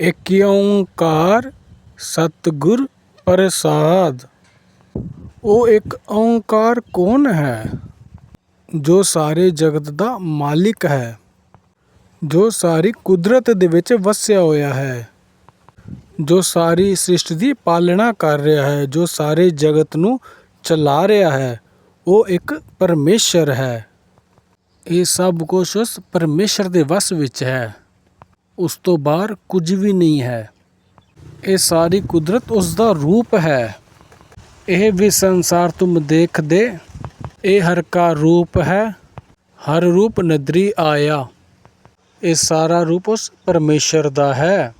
ਏਕ ਓਂਕਾਰ ਸਤਿਗੁਰ ਪ੍ਰਸਾਦ। ਉਹ ਇੱਕ ਓਂਕਾਰ ਕੌਣ ਹੈ? ਜੋ ਸਾਰੇ ਜਗਤ ਦਾ ਮਾਲਿਕ ਹੈ, ਜੋ ਸਾਰੀ ਕੁਦਰਤ ਦੇ ਵਿੱਚ ਵਸਿਆ ਹੋਇਆ ਹੈ, ਜੋ ਸਾਰੀ ਸ੍ਰਿਸ਼ਟੀ ਦੀ ਪਾਲਣਾ ਕਰ ਰਿਹਾ ਹੈ, ਜੋ ਸਾਰੇ ਜਗਤ ਨੂੰ ਚਲਾ ਰਿਹਾ ਹੈ, ਉਹ ਇੱਕ ਪਰਮੇਸ਼ਰ ਹੈ। ਇਹ ਸਭ ਕੁਝ ਉਸ ਪਰਮੇਸ਼ਰ ਦੇ ਵਸ ਵਿੱਚ ਹੈ। ਉਸ ਤੋਂ ਬਾਹਰ ਕੁਝ ਵੀ ਨਹੀਂ ਹੈ। ਇਹ ਸਾਰੀ ਕੁਦਰਤ ਉਸ ਦਾ ਰੂਪ ਹੈ। ਇਹ ਵੀ ਸੰਸਾਰ ਤੁਮ ਦੇਖਦੇ, ਇਹ ਹਰ ਕਾ ਰੂਪ ਹੈ, ਹਰ ਰੂਪ ਨਦਰੀ ਆਇਆ। ਇਹ ਸਾਰਾ ਰੂਪ ਉਸ ਪਰਮੇਸ਼ਰ ਦਾ ਹੈ।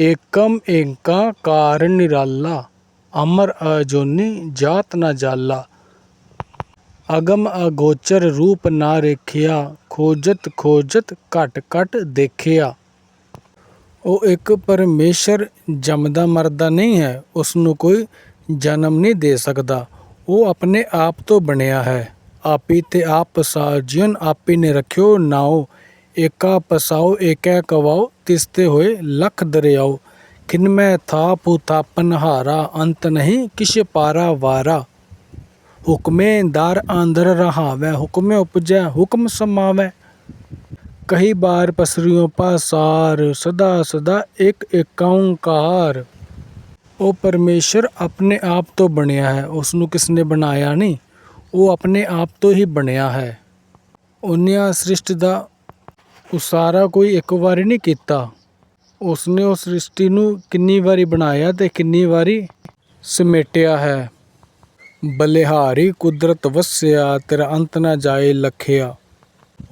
ਏਕਮ ਏਕਾ ਕਾਰਨ ਨਿਰਾਲਾ, ਅਮਰ ਅਜੋਨੀ ਜਾਤ ਨਾ ਜਾਲਾ। ਅਗਮ ਅਗੋਚਰ ਰੂਪ ਨਾ ਰੇਖਿਆ, ਖੋਜਤ ਖੋਜਤ ਘਟ ਘਟ ਦੇਖਿਆ। ਉਹ ਇੱਕ ਪਰਮੇਸ਼ਰ ਜੰਮਦਾ ਮਰਦਾ ਨਹੀਂ ਹੈ ਉਸ ਨੂੰ ਕੋਈ ਜਨਮ ਨਹੀਂ ਦੇ ਸਕਦਾ। ਉਹ ਆਪਣੇ ਆਪ ਤੋਂ ਬਣਿਆ ਹੈ। ਆਪੀ ਤੇ ਆਪ ਸਾਜਨ ਆਪੀ ਨੇ ਰਖਿਓ, ਨਾਓ ਏਕਾ ਪਸਾਓ, ਏਕੈ ਕਵਾਓ, ਤਿਸਤੇ ਹੋਏ ਲਖ ਦਰਿਆਓ। ਖਿਨਮੈ ਥਾਪੁ ਥਾਪਨ ਹਾਰਾ, ਅੰਤ ਨਹੀਂ ਕਿਛ ਪਾਰਾ ਵਾਰਾ। ਹੁਕਮੇ ਦਰ ਆਂਦਰ ਰਹਾਵੈ, ਹੁਕਮੇ ਉਪਜੈ, ਹੁਕਮ ਸਮਾਵੈ। ਕਹੀ ਬਾਰ ਪਸਰਿਓ ਪਾਸਾਰ, ਸਦਾ ਸਦਾ ਇੱਕ ਏਕ ਓੰਕਾਰ। ਉਹ ਪਰਮੇਸ਼ਰ ਆਪਣੇ ਆਪ ਤੋਂ ਬਣਿਆ ਹੈ ਉਸ ਨੂੰ ਕਿਸ ਨੇ ਬਣਾਇਆ ਨਹੀਂ? ਉਹ ਆਪਣੇ ਆਪ ਤੋਂ ਹੀ ਬਣਿਆ ਹੈ। ਉਹਨਿਆ ਸ੍ਰਿਸ਼ਟੀ ਦਾ ਉਸਾਰਾ ਕੋਈ ਇੱਕ ਵਾਰੀ ਨਹੀਂ ਕੀਤਾ। ਉਸਨੇ ਉਸ ਸ੍ਰਿਸ਼ਟੀ ਨੂੰ ਕਿੰਨੀ ਵਾਰੀ ਬਣਾਇਆ ਤੇ ਕਿੰਨੀ ਵਾਰੀ ਸਮੇਟਿਆ ਹੈ। ਬਲਿਹਾਰੀ ਕੁਦਰਤ ਵਸਿਆ, ਤੇਰਾ ਅੰਤ ਨਾ ਜਾਏ ਲਖਿਆ।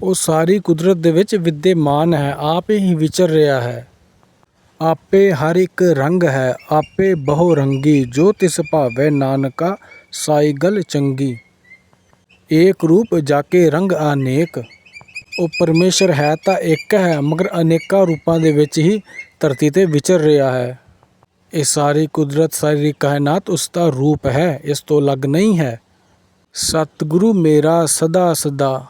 ਉਹ ਸਾਰੀ ਕੁਦਰਤ ਦੇ ਵਿੱਚ ਵਿਦਿਆਮਾਨ ਹੈ, ਆਪ ਹੀ ਵਿਚਰ ਰਿਹਾ ਹੈ। ਆਪੇ ਹਰ ਇੱਕ ਰੰਗ ਹੈ, ਆਪੇ ਬਹੁ ਰੰਗੀ, ਜੋ ਤਿਸ ਭਾਵੈ ਨਾਨਕਾ ਸਾਈ ਗਲ ਚੰਗੀ। ਏਕ ਰੂਪ ਜਾਕੇ ਰੰਗ ਅਨੇਕ, ਉਹ ਪਰਮੇਸ਼ਰ ਹੈ ਤਾਂ ਇੱਕ ਹੈ, ਮਗਰ ਅਨੇਕਾਂ ਰੂਪਾਂ ਦੇ ਵਿੱਚ ਹੀ ਧਰਤੀ ਤੇ ਵਿਚਰ ਰਿਹਾ ਹੈ। ਇਹ ਸਾਰੀ ਕੁਦਰਤ, ਸਾਰੀ ਕਾਇਨਾਤ ਉਸ ਦਾ ਰੂਪ ਹੈ, ਇਸ ਤੋਂ ਅਲੱਗ ਨਹੀਂ ਹੈ। ਸਤਿਗੁਰੂ ਮੇਰਾ ਸਦਾ ਸਦਾ।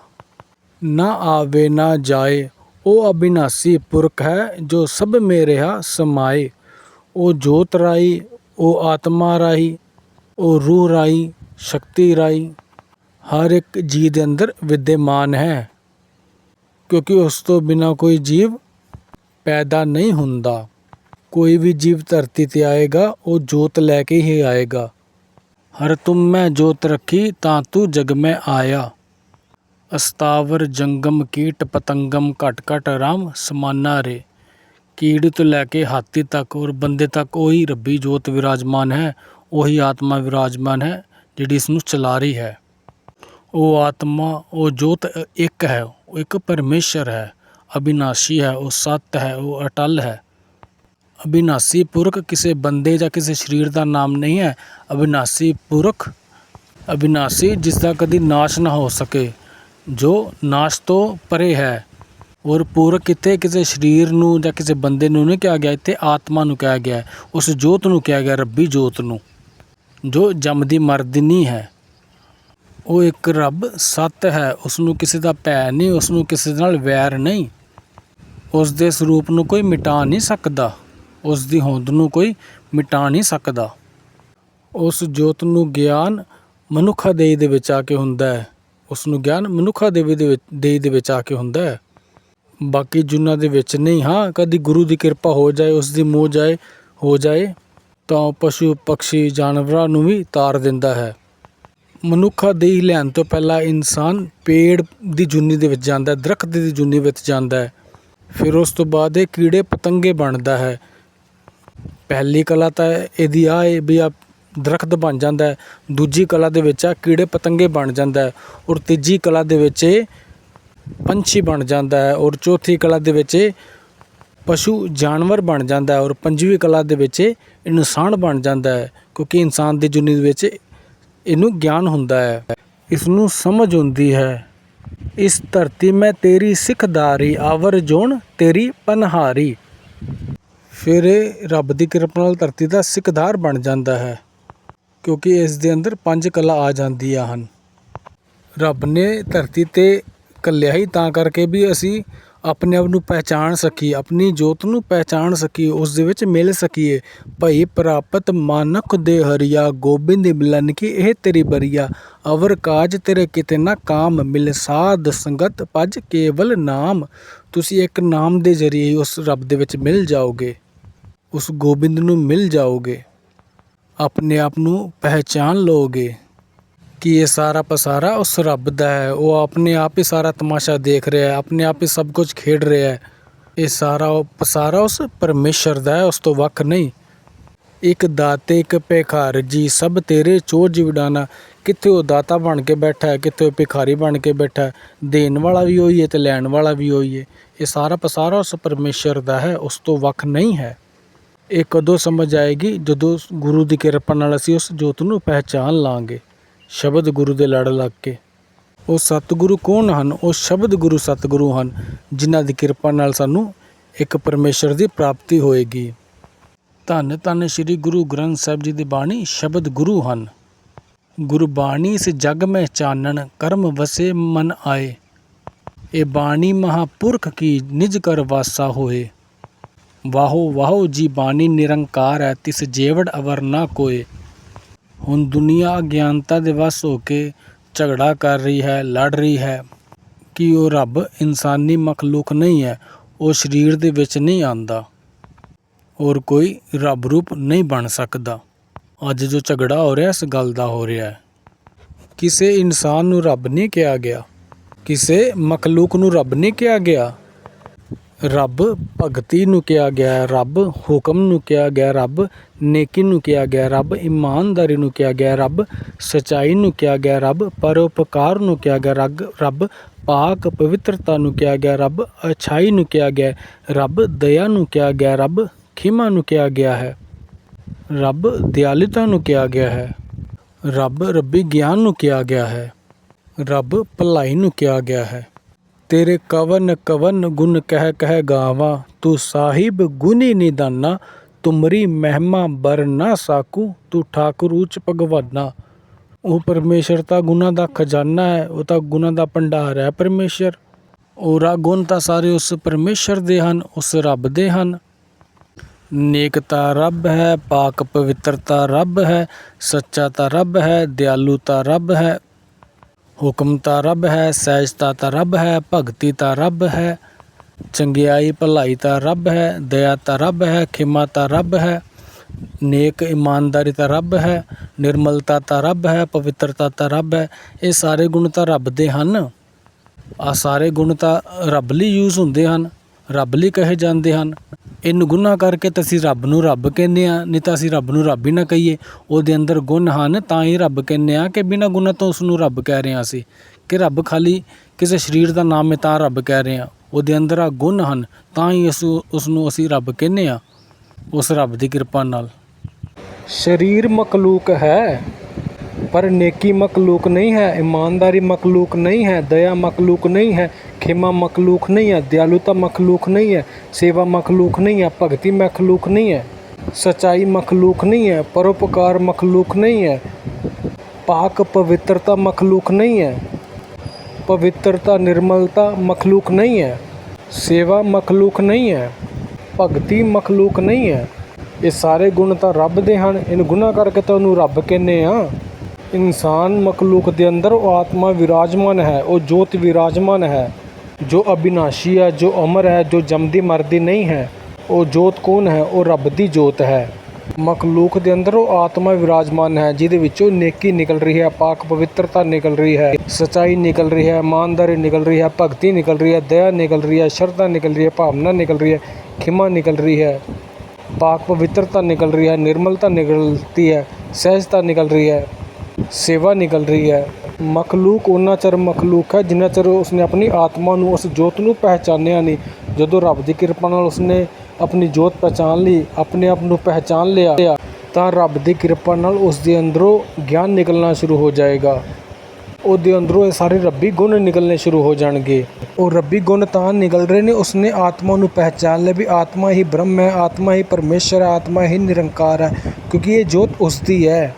ਨਾ ਆਵੇ, ਨਾ ਜਾਏ। ਉਹ ਅਬਿਨਾਸੀ ਪੁਰਖ ਹੈ ਜੋ ਸਭ ਮੇ ਰਹਾ ਸਮਾਏ। ਉਹ ਜੋਤ ਰਾਈ, ਉਹ ਆਤਮਾ ਰਾਈ, ਉਹ ਰੂਹ ਰਾਈ, ਸ਼ਕਤੀ ਰਾਈ। ਹਰ ਇੱਕ ਜੀਵ ਦੇ ਅੰਦਰ ਵਿਦਿਆਮਾਨ ਹੈ, ਕਿਉਂਕਿ ਉਸ ਤੋਂ ਬਿਨਾ ਕੋਈ ਜੀਵ ਪੈਦਾ ਨਹੀਂ ਹੁੰਦਾ। ਕੋਈ ਵੀ ਜੀਵ ਧਰਤੀ ਤੇ ਆਏਗਾ, ਉਹ ਜੋਤ ਲੈ ਕੇ ਹੀ ਆਏਗਾ। ਹਰ ਤੁਮ ਮੈਂ ਜੋਤ ਰੱਖੀ, ਤਾਂ ਤੂੰ ਜਗ ਮੈਂ ਆਇਆ। ਅਸਤਾਵਰ ਜੰਗਮ ਕੀਟ ਪਤੰਗਮ ਘਟ ਘਟ ਰਾਮ ਸਮਾਨਾ ਰੇ। ਕੀੜ ਤੋਂ ਲੈ ਕੇ ਹਾਥੀ ਤੱਕ ਔਰ ਬੰਦੇ ਤੱਕ ਉਹੀ ਰੱਬੀ ਜੋਤ ਵਿਰਾਜਮਾਨ ਹੈ, ਉਹੀ ਆਤਮਾ ਵਿਰਾਜਮਾਨ ਹੈ, ਜਿਹੜੀ ਇਸ ਨੂੰ ਚਲਾ ਰਹੀ ਹੈ। ਉਹ ਆਤਮਾ, ਉਹ ਜੋਤ ਇੱਕ ਹੈ, ਉਹ ਇੱਕ ਪਰਮੇਸ਼ਰ ਹੈ ਅਬਿਨਾਸ਼ੀ ਹੈ, ਉਹ ਸਤ ਹੈ, ਉਹ ਅਟਲ ਹੈ। ਅਬਿਨਾਸੀ ਪੁਰਖ ਕਿਸੇ ਬੰਦੇ ਜਾਂ ਕਿਸੇ ਸਰੀਰ ਦਾ ਨਾਮ ਨਹੀਂ ਹੈ ਅਬਿਨਾਸੀ ਪੁਰਖ ਅਬਿਨਾਸੀ ਜਿਸ ਦਾ ਕਦੀ ਨਾਸ਼ ਨਾ ਹੋ ਸਕੇ। ਜੋ ਨਾਸ਼ ਤੋਂ ਪਰੇ ਹੈ। ਔਰ ਪੂਰਕ ਇੱਥੇ ਕਿਸੇ ਸਰੀਰ ਨੂੰ ਜਾਂ ਕਿਸੇ ਬੰਦੇ ਨੂੰ ਨਹੀਂ ਕਿਹਾ ਗਿਆ, ਇੱਥੇ ਆਤਮਾ ਨੂੰ ਕਿਹਾ ਗਿਆ ਉਸ ਜੋਤ ਨੂੰ ਕਿਹਾ ਗਿਆ, ਰੱਬੀ ਜੋਤ ਨੂੰ, ਜੋ ਜੰਮਦੀ ਮਰਦੀ ਨਹੀਂ ਹੈ। ਉਹ ਇੱਕ ਰੱਬ, ਸੱਤ ਹੈ। ਉਸ ਨੂੰ ਕਿਸੇ ਦਾ ਭੈ ਨਹੀਂ, ਉਸ ਨੂੰ ਕਿਸੇ ਨਾਲ ਵੈਰ ਨਹੀਂ। ਉਸ ਦੇ ਸਰੂਪ ਨੂੰ ਕੋਈ ਮਿਟਾ ਨਹੀਂ ਸਕਦਾ। ਉਸ ਦੀ ਹੋਂਦ ਨੂੰ ਕੋਈ ਮਿਟਾ ਨਹੀਂ ਸਕਦਾ। ਉਸ ਜੋਤ ਨੂੰ ਗਿਆਨ ਮਨੁੱਖਾ ਦੇਹ ਦੇ ਵਿੱਚ ਆ ਕੇ ਹੁੰਦਾ ਹੈ। ਉਸ ਨੂੰ ਗਿਆਨ ਮਨੁੱਖਾ ਦੇਵੀ ਦੇ ਵਿੱਚ ਦੇਈ ਦੇ ਵਿੱਚ ਆ ਕੇ ਹੁੰਦਾ ਹੈ। ਬਾਕੀ ਜੁਨਾਂ ਦੇ ਵਿੱਚ ਨਹੀਂ, ਹਾਂ, ਕਦੀ ਗੁਰੂ ਦੀ ਕਿਰਪਾ ਹੋ ਜਾਏ, ਉਸ ਦੀ ਮੋਹ ਜਾਏ ਹੋ ਜਾਏ, ਤਾਂ ਉਹ ਪਸ਼ੂ, ਪਕਸ਼ੀ, ਜਾਨਵਰਾਂ ਨੂੰ ਵੀ ਤਾਰ ਦਿੰਦਾ ਹੈ। ਮਨੁੱਖਾ ਦੇਹ ਲੈਣ ਤੋਂ ਪਹਿਲਾਂ ਇਨਸਾਨ ਪੇੜ ਦੀ ਜੁਨੀ ਦੇ ਵਿੱਚ ਜਾਂਦਾ ਹੈ, ਦਰਖਤ ਦੀ ਜੁਨੀ ਵਿੱਚ ਜਾਂਦਾ ਹੈ। ਫਿਰ ਉਸ ਤੋਂ ਬਾਅਦ ਇਹ ਕੀੜੇ ਪਤੰਗੇ ਬਣਦਾ ਹੈ। ਪਹਿਲੀ ਕਲਾ ਤਾਂ ਇਹਦੀ ਆ ਹੈ ਵੀ ਆਪ ਦਰਖਤ ਬਣ ਜਾਂਦਾ ਦੂਜੀ ਕਲਾ ਦੇ ਵਿੱਚ ਆ ਕੀੜੇ ਪਤੰਗੇ ਬਣ ਜਾਂਦਾ ਔਰ ਤੀਜੀ ਕਲਾ ਦੇ ਵਿੱਚ ਇਹ ਪੰਛੀ ਬਣ ਜਾਂਦਾ ਹੈ ਔਰ ਚੌਥੀ ਕਲਾ ਦੇ ਵਿੱਚ ਇਹ ਪਸ਼ੂ ਜਾਨਵਰ ਬਣ ਜਾਂਦਾ ਹੈ ਔਰ ਪੰਜਵੀਂ ਕਲਾ ਦੇ ਵਿੱਚ ਇਹ ਇਨਸਾਨ ਬਣ ਜਾਂਦਾ ਹੈ ਕਿਉਂਕਿ ਇਨਸਾਨ ਦੀ ਜੁਨੀ ਵਿੱਚ ਇਹਨੂੰ ਗਿਆਨ ਹੁੰਦਾ ਹੈ। ਇਸ ਨੂੰ ਸਮਝ ਹੁੰਦੀ ਹੈ। ਇਸ ਧਰਤੀ ਮੈਂ ਤੇਰੀ ਸਿੱਖਦਾਰੀ, ਆਵਰ ਜੋਣ ਤੇਰੀ ਪਨਹਾਰੀ। ਫਿਰ ਇਹ ਰੱਬ ਦੀ ਕਿਰਪਾ ਨਾਲ ਧਰਤੀ ਦਾ ਸਿੱਖਦਾਰ ਬਣ ਜਾਂਦਾ ਹੈ। ਕਿਉਂਕਿ ਇਸ ਦੇ ਅੰਦਰ ਪੰਜ ਕਲਾ ਆ ਜਾਂਦੀਆਂ ਹਨ। ਰੱਬ ਨੇ ਧਰਤੀ ਤੇ ਕੱਲਿਆ ਹੀ ਤਾਂ ਕਰਕੇ ਵੀ ਅਸੀਂ ਆਪਣੇ ਆਪ ਨੂੰ ਪਹਿਚਾਣ ਸਕੀਏ, ਆਪਣੀ ਜੋਤ ਨੂੰ ਪਹਿਚਾਣ ਸਕੀਏ, ਉਸ ਦੇ ਵਿੱਚ ਮਿਲ ਸਕੀਏ। ਭਈ ਪ੍ਰਾਪਤ ਮਾਨਕ ਦੇ ਹਰੀਆ, ਗੋਬਿੰਦ ਮਿਲਨ ਕੀ ਇਹ ਤੇਰੀ ਬਰੀਆ। ਅਵਰ ਕਾਜ ਤੇਰੇ ਕਿਤੇ ਨਾ ਕਾਮ ਮਿਲ, ਸਾਧ ਸੰਗਤ ਭਜ ਕੇਵਲ ਨਾਮ। ਤੁਸੀਂ ਇੱਕ ਨਾਮ ਦੇ ਜ਼ਰੀਏ ਹੀ ਉਸ ਰੱਬ ਦੇ ਵਿੱਚ ਮਿਲ ਜਾਓਗੇ, ਉਸ ਗੋਬਿੰਦ ਨੂੰ ਮਿਲ ਜਾਓਗੇ। ਆਪਣੇ ਆਪ ਨੂੰ ਪਹਿਚਾਨ ਲਓਗੇ ਕਿ ਇਹ ਸਾਰਾ ਪਸਾਰਾ ਉਸ ਰੱਬ ਦਾ ਹੈ। ਉਹ ਆਪਣੇ ਆਪ ਹੀ ਸਾਰਾ ਤਮਾਸ਼ਾ ਦੇਖ ਰਿਹਾ ਹੈ, ਆਪਣੇ ਆਪ ਹੀ ਸਭ ਕੁਝ ਖੇਡ ਰਿਹਾ ਹੈ। ਇਹ ਸਾਰਾ ਉਹ ਪਸਾਰਾ ਉਸ ਪਰਮੇਸ਼ਰ ਦਾ ਹੈ, ਉਸ ਤੋਂ ਵੱਖ ਨਹੀਂ। ਇੱਕ ਦਾਤੇ, ਇੱਕ ਭਿਖਾਰ, ਜੀ ਸਭ ਤੇਰੇ ਚੋਰ ਜਿਵਡਾਨਾ। ਕਿੱਥੇ ਉਹ ਦਾਤਾ ਬਣ ਕੇ ਬੈਠਾ ਹੈ, ਕਿੱਥੇ ਉਹ ਭਿਖਾਰੀ ਬਣ ਕੇ ਬੈਠਾ ਹੈ। ਦੇਣ ਵਾਲਾ ਵੀ ਉਹੀ ਹੈ ਤੇ ਲੈਣ ਵਾਲਾ ਵੀ ਉਹੀ ਹੈ। ਇਹ ਸਾਰਾ ਪਸਾਰਾ ਉਸ ਪਰਮੇਸ਼ਰ ਦਾ ਹੈ, ਉਸ ਤੋਂ ਵੱਖ ਨਹੀਂ ਹੈ। ਇਹ ਕਦੋਂ ਸਮਝ ਆਏਗੀ? ਜਦੋਂ ਗੁਰੂ ਦੀ ਕਿਰਪਾ ਨਾਲ ਅਸੀਂ ਉਸ ਜੋਤ ਨੂੰ ਪਹਿਚਾਨ ਲਾਂਗੇ। ਸ਼ਬਦ ਗੁਰੂ ਦੇ ਲੜ ਲੱਗ ਕੇ। ਉਹ ਸਤਿਗੁਰੂ ਕੌਣ ਹਨ? ਉਹ ਸ਼ਬਦ ਗੁਰੂ ਸਤਿਗੁਰੂ ਹਨ, ਜਿਨ੍ਹਾਂ ਦੀ ਕਿਰਪਾ ਨਾਲ ਸਾਨੂੰ ਇੱਕ ਪਰਮੇਸ਼ਰ ਦੀ ਪ੍ਰਾਪਤੀ ਹੋਏਗੀ। ਧੰਨ ਧੰਨ ਸ੍ਰੀ ਗੁਰੂ ਗ੍ਰੰਥ ਸਾਹਿਬ ਜੀ ਦੀ ਬਾਣੀ, ਸ਼ਬਦ ਗੁਰੂ ਹਨ। ਗੁਰਬਾਣੀ ਸੇ ਜਗ ਮੈਂ ਚਾਨਣ, ਕਰਮ ਵਸੇ ਮਨ ਆਏ। ਇਹ ਬਾਣੀ ਮਹਾਪੁਰਖ ਕੀ ਨਿਜ ਕਰ ਵਾਸਾ ਹੋਏ। ਵਾਹੋ ਵਾਹੋ ਜੀ ਬਾਣੀ ਨਿਰੰਕਾਰ ਹੈ, ਤਿਸ ਜੇਵੜ ਅਵਰ ਨਾ ਕੋਏ। ਹੁਣ ਦੁਨੀਆ ਅਗਿਆਨਤਾ ਦੇ ਵਸ ਹੋ ਕੇ ਝਗੜਾ ਕਰ ਰਹੀ ਹੈ, ਲੜ ਰਹੀ ਹੈ। ਕਿ ਉਹ ਰੱਬ ਇਨਸਾਨੀ ਮਖਲੂਕ ਨਹੀਂ ਹੈ, ਉਹ ਸਰੀਰ ਦੇ ਵਿੱਚ ਨਹੀਂ ਆਂਦਾ ਔਰ ਕੋਈ ਰੱਬ ਰੂਪ ਨਹੀਂ ਬਣ ਸਕਦਾ। ਅੱਜ ਜੋ ਝਗੜਾ ਹੋ ਰਿਹਾ, ਇਸ ਗੱਲ ਦਾ ਹੋ ਰਿਹਾ ਹੈ। ਕਿਸੇ ਇਨਸਾਨ ਨੂੰ ਰੱਬ ਨਹੀਂ ਕਿਹਾ ਗਿਆ। ਕਿਸੇ ਮਖਲੂਕ ਨੂੰ ਰੱਬ ਨਹੀਂ ਕਿਹਾ ਗਿਆ। ਰੱਬ ਭਗਤੀ ਨੂੰ ਕਿਹਾ ਗਿਆ ਰੱਬ ਹੁਕਮ ਨੂੰ ਕਿਹਾ ਗਿਆ ਰੱਬ ਨੇਕੀ ਨੂੰ ਕਿਹਾ ਗਿਆ ਰੱਬ ਇਮਾਨਦਾਰੀ ਨੂੰ ਕਿਹਾ ਗਿਆ ਰੱਬ ਸਚਾਈ ਨੂੰ ਕਿਹਾ ਗਿਆ ਰੱਬ ਪਰਉਪਕਾਰ ਨੂੰ ਕਿਹਾ ਗਿਆ ਹੈ, ਰੱਗ ਰੱਬ ਪਾਕ ਪਵਿੱਤਰਤਾ ਨੂੰ ਕਿਹਾ ਗਿਆ ਰੱਬ ਅਛਾਈ ਨੂੰ ਕਿਹਾ ਗਿਆ ਰੱਬ ਦਇਆ ਨੂੰ ਕਿਹਾ ਗਿਆ ਰੱਬ ਖਿਮਾ ਨੂੰ ਕਿਹਾ ਗਿਆ ਹੈ ਰੱਬ ਦਿਆਲੁਤਾ ਨੂੰ ਕਿਹਾ ਗਿਆ ਹੈ ਰੱਬ ਰੱਬੀ ਗਿਆਨ ਨੂੰ ਕਿਹਾ ਗਿਆ ਹੈ ਰੱਬ ਭਲਾਈ ਨੂੰ ਕਿਹਾ ਗਿਆ ਹੈ ਤੇਰੇ ਕਵਨ ਕਵਨ ਗੁਣ ਕਹਿ ਕਹਿ ਗਾਵਾਂ, ਤੂੰ ਸਾਹਿਬ ਗੁਣੀ ਨਿਦਾਨਾ, ਤੁਮਰੀ ਮਹਿਮਾ ਬਰ ਨਾ ਸਾਕੂ, ਤੂੰ ਠਾਕੁਰ ਉੱਚ ਭਗਵਾਨਾ। ਉਹ ਪਰਮੇਸ਼ਰ ਤਾਂ ਗੁਣਾ ਦਾ ਖਜ਼ਾਨਾ ਹੈ, ਉਹ ਤਾਂ ਗੁਣਾ ਦਾ ਭੰਡਾਰ ਹੈ ਪਰਮੇਸ਼ਰ। ਔਰਾ ਗੁਣ ਤਾਂ ਸਾਰੇ ਉਸ ਪਰਮੇਸ਼ਰ ਦੇ ਹਨ, ਉਸ ਰੱਬ ਦੇ ਹਨ। ਨੇਕਤਾ ਰੱਬ ਹੈ, ਪਾਕ ਪਵਿੱਤਰਤਾ ਰੱਬ ਹੈ, ਸੱਚਾ ਤਾਂ ਰੱਬ ਹੈ ਦਿਆਲੂਤਾ ਰੱਬ ਹੈ ਹੁਕਮ ਤਾਂ ਰੱਬ ਹੈ ਸਹਿਜਤਾ ਤਾਂ ਰੱਬ ਹੈ ਭਗਤੀ ਤਾਂ ਰੱਬ ਹੈ ਚੰਗਿਆਈ ਭਲਾਈ ਤਾਂ ਰੱਬ ਹੈ ਦਇਆ ਤਾਂ ਰੱਬ ਹੈ ਖਿਮਾ ਤਾਂ ਰੱਬ ਹੈ ਨੇਕ ਇਮਾਨਦਾਰੀ ਤਾਂ ਰੱਬ ਹੈ ਨਿਰਮਲਤਾ ਤਾਂ ਰੱਬ ਹੈ ਪਵਿੱਤਰਤਾ ਤਾਂ ਰੱਬ ਹੈ ਇਹ ਸਾਰੇ ਗੁਣ ਤਾਂ ਰੱਬ ਦੇ ਹਨ ਆ ਸਾਰੇ ਗੁਣ ਤਾਂ ਰੱਬ ਲਈ ਯੂਜ਼ ਹੁੰਦੇ ਹਨ ਰੱਬ ਲਈ ਕਹੇ ਜਾਂਦੇ ਹਨ। ਇਹਨੂੰ ਗੁਨਾਹ ਕਰਕੇ ਤਾਂ ਅਸੀਂ ਰੱਬ ਨੂੰ ਰੱਬ ਕਹਿੰਦੇ ਆ ਨਹੀਂ ਤਾਂ ਅਸੀਂ ਰੱਬ ਨੂੰ ਰੱਬ ਹੀ ਨਾ ਕਹੀਏ। ਉਹਦੇ ਅੰਦਰ ਗੁਣ ਹਨ, ਤਾਂ ਹੀ ਰੱਬ ਕਹਿੰਦੇ ਆ ਕਿ ਬਿਨਾਂ ਗੁਨਾਹ ਤੋਂ ਉਸ ਨੂੰ ਰੱਬ ਕਹਿ ਰਹੇ ਹਾਂ ਅਸੀਂ। ਕਿ ਰੱਬ ਖਾਲੀ ਕਿਸੇ ਸਰੀਰ ਦਾ ਨਾਮ ਹੈ, ਤਾਂ ਰੱਬ ਕਹਿ ਰਹੇ ਆ ਉਹਦੇ ਅੰਦਰ ਆ ਗੁਣ ਹਨ, ਤਾਂ ਹੀ ਉਸ ਉਸ ਨੂੰ ਅਸੀਂ ਰੱਬ ਕਹਿੰਦੇ ਆ ਉਸ ਰੱਬ ਦੀ ਕਿਰਪਾ ਨਾਲ। ਸਰੀਰ ਮਖਲੂਕ ਹੈ, ਪਰ ਨੇਕੀ ਮਖਲੂਕ ਨਹੀਂ ਹੈ ਈਮਾਨਦਾਰੀ ਮਖਲੂਕ ਨਹੀਂ ਹੈ, ਦਇਆ ਮਖਲੂਕ ਨਹੀਂ ਹੈ। ਖਿਮਾ ਮਖਲੂਕ ਨਹੀਂ ਹੈ ਦਿਆਲੁਤਾ ਮਖਲੂਕ ਨਹੀਂ ਹੈ ਸੇਵਾ ਮਖਲੂਕ ਨਹੀਂ ਹੈ ਭਗਤੀ ਮਖਲੂਕ ਨਹੀਂ ਹੈ ਸਚਾਈ ਮਖਲੂਕ ਨਹੀਂ ਹੈ ਪਰਉਪਕਾਰ ਮਖਲੂਕ ਨਹੀਂ ਹੈ ਪਾਕ ਪਵਿੱਤਰਤਾ ਮਖਲੂਕ ਨਹੀਂ ਹੈ ਪਵਿੱਤਰਤਾ ਨਿਰਮਲਤਾ ਮਖਲੂਕ ਨਹੀਂ ਹੈ ਸੇਵਾ ਮਖਲੂਕ ਨਹੀਂ ਹੈ ਭਗਤੀ ਮਖਲੂਕ ਨਹੀਂ ਹੈ ਇਹ ਸਾਰੇ ਗੁਣ ਤਾਂ ਰੱਬ ਦੇ ਹਨ ਇਹਨੂੰ ਗੁਨਾਹ ਕਰਕੇ ਤਾਂ ਉਹਨੂੰ ਰੱਬ ਕਹਿੰਦੇ ਆ ਇਨਸਾਨ ਮਖਲੂਕ ਦੇ ਅੰਦਰ ਉਹ ਆਤਮਾ ਵਿਰਾਜਮਾਨ ਹੈ ਉਹ ਜੋਤ ਵਿਰਾਜਮਾਨ ਹੈ ਜੋ ਅਬਿਨਾਸ਼ੀ ਹੈ ਜੋ ਅਮਰ ਹੈ ਜੋ ਜੰਮਦੀ ਮਰਦੀ ਨਹੀਂ ਹੈ ਉਹ ਜੋਤ ਕੌਣ ਹੈ ਉਹ ਰੱਬ ਦੀ ਜੋਤ ਹੈ ਮਖਲੂਕ ਦੇ ਅੰਦਰ ਉਹ ਆਤਮਾ ਵਿਰਾਜਮਾਨ ਹੈ ਜਿਹਦੇ ਵਿੱਚੋਂ ਨੇਕੀ ਨਿਕਲ ਰਹੀ ਹੈ ਪਾਕ ਪਵਿੱਤਰਤਾ ਨਿਕਲ ਰਹੀ ਹੈ ਸਚਾਈ ਨਿਕਲ ਰਹੀ ਹੈ ਇਮਾਨਦਾਰੀ ਨਿਕਲ ਰਹੀ ਹੈ ਭਗਤੀ ਨਿਕਲ ਰਹੀ ਹੈ ਦਇਆ ਨਿਕਲ ਰਹੀ ਹੈ ਸ਼ਰਧਾ ਨਿਕਲ ਰਹੀ ਹੈ ਭਾਵਨਾ ਨਿਕਲ ਰਹੀ ਹੈ ਖਿਮਾ ਨਿਕਲ ਰਹੀ ਹੈ ਪਾਕ ਪਵਿੱਤਰਤਾ ਨਿਕਲ ਰਹੀ ਹੈ ਨਿਰਮਲਤਾ ਨਿਕਲਤੀ ਹੈ ਸਹਿਜਤਾ ਨਿਕਲ ਰਹੀ ਹੈ ਸੇਵਾ ਨਿਕਲ ਰਹੀ ਹੈ ਮਖਲੂਕ, ਉਹਨਾਂ ਚਿਰ ਮਖਲੂਕ ਹੈ, ਜਿੰਨਾ ਚਿਰ ਉਸਨੇ ਆਪਣੀ ਆਤਮਾ ਨੂੰ ਉਸ ਜੋਤ ਨੂੰ ਪਹਿਚਾਨਿਆ ਨਹੀਂ, ਜਦੋਂ ਰੱਬ ਦੀ ਕਿਰਪਾ ਨਾਲ ਉਸਨੇ ਆਪਣੀ ਜੋਤ ਪਹਿਚਾਨ ਲਈ, ਆਪਣੇ ਆਪ ਨੂੰ ਪਹਿਚਾਨ ਲਿਆ, ਤਾਂ ਰੱਬ ਦੀ ਕਿਰਪਾ ਨਾਲ ਉਸ ਦੇ ਅੰਦਰੋਂ ਗਿਆਨ ਨਿਕਲਣਾ ਸ਼ੁਰੂ ਹੋ ਜਾਏਗਾ। ਉਹਦੇ ਅੰਦਰੋਂ ਇਹ ਸਾਰੇ ਰੱਬੀ ਗੁਣ ਨਿਕਲਣੇ ਸ਼ੁਰੂ ਹੋ ਜਾਣਗੇ। ਉਹ ਰੱਬੀ ਗੁਣ ਤਾਂ ਨਿਕਲ ਰਹੇ ਨੇ, ਉਸਨੇ ਆਤਮਾ ਨੂੰ ਪਹਿਚਾਨ ਲਿਆ ਵੀ ਆਤਮਾ ਹੀ ਬ੍ਰਹਮ ਹੈ, ਆਤਮਾ ਹੀ ਪਰਮੇਸ਼ਰ ਹੈ, ਆਤਮਾ ਹੀ ਨਿਰੰਕਾਰ ਹੈ, ਕਿਉਂਕਿ ਇਹ ਜੋਤ ਉਸ ਦੀ ਹੈ।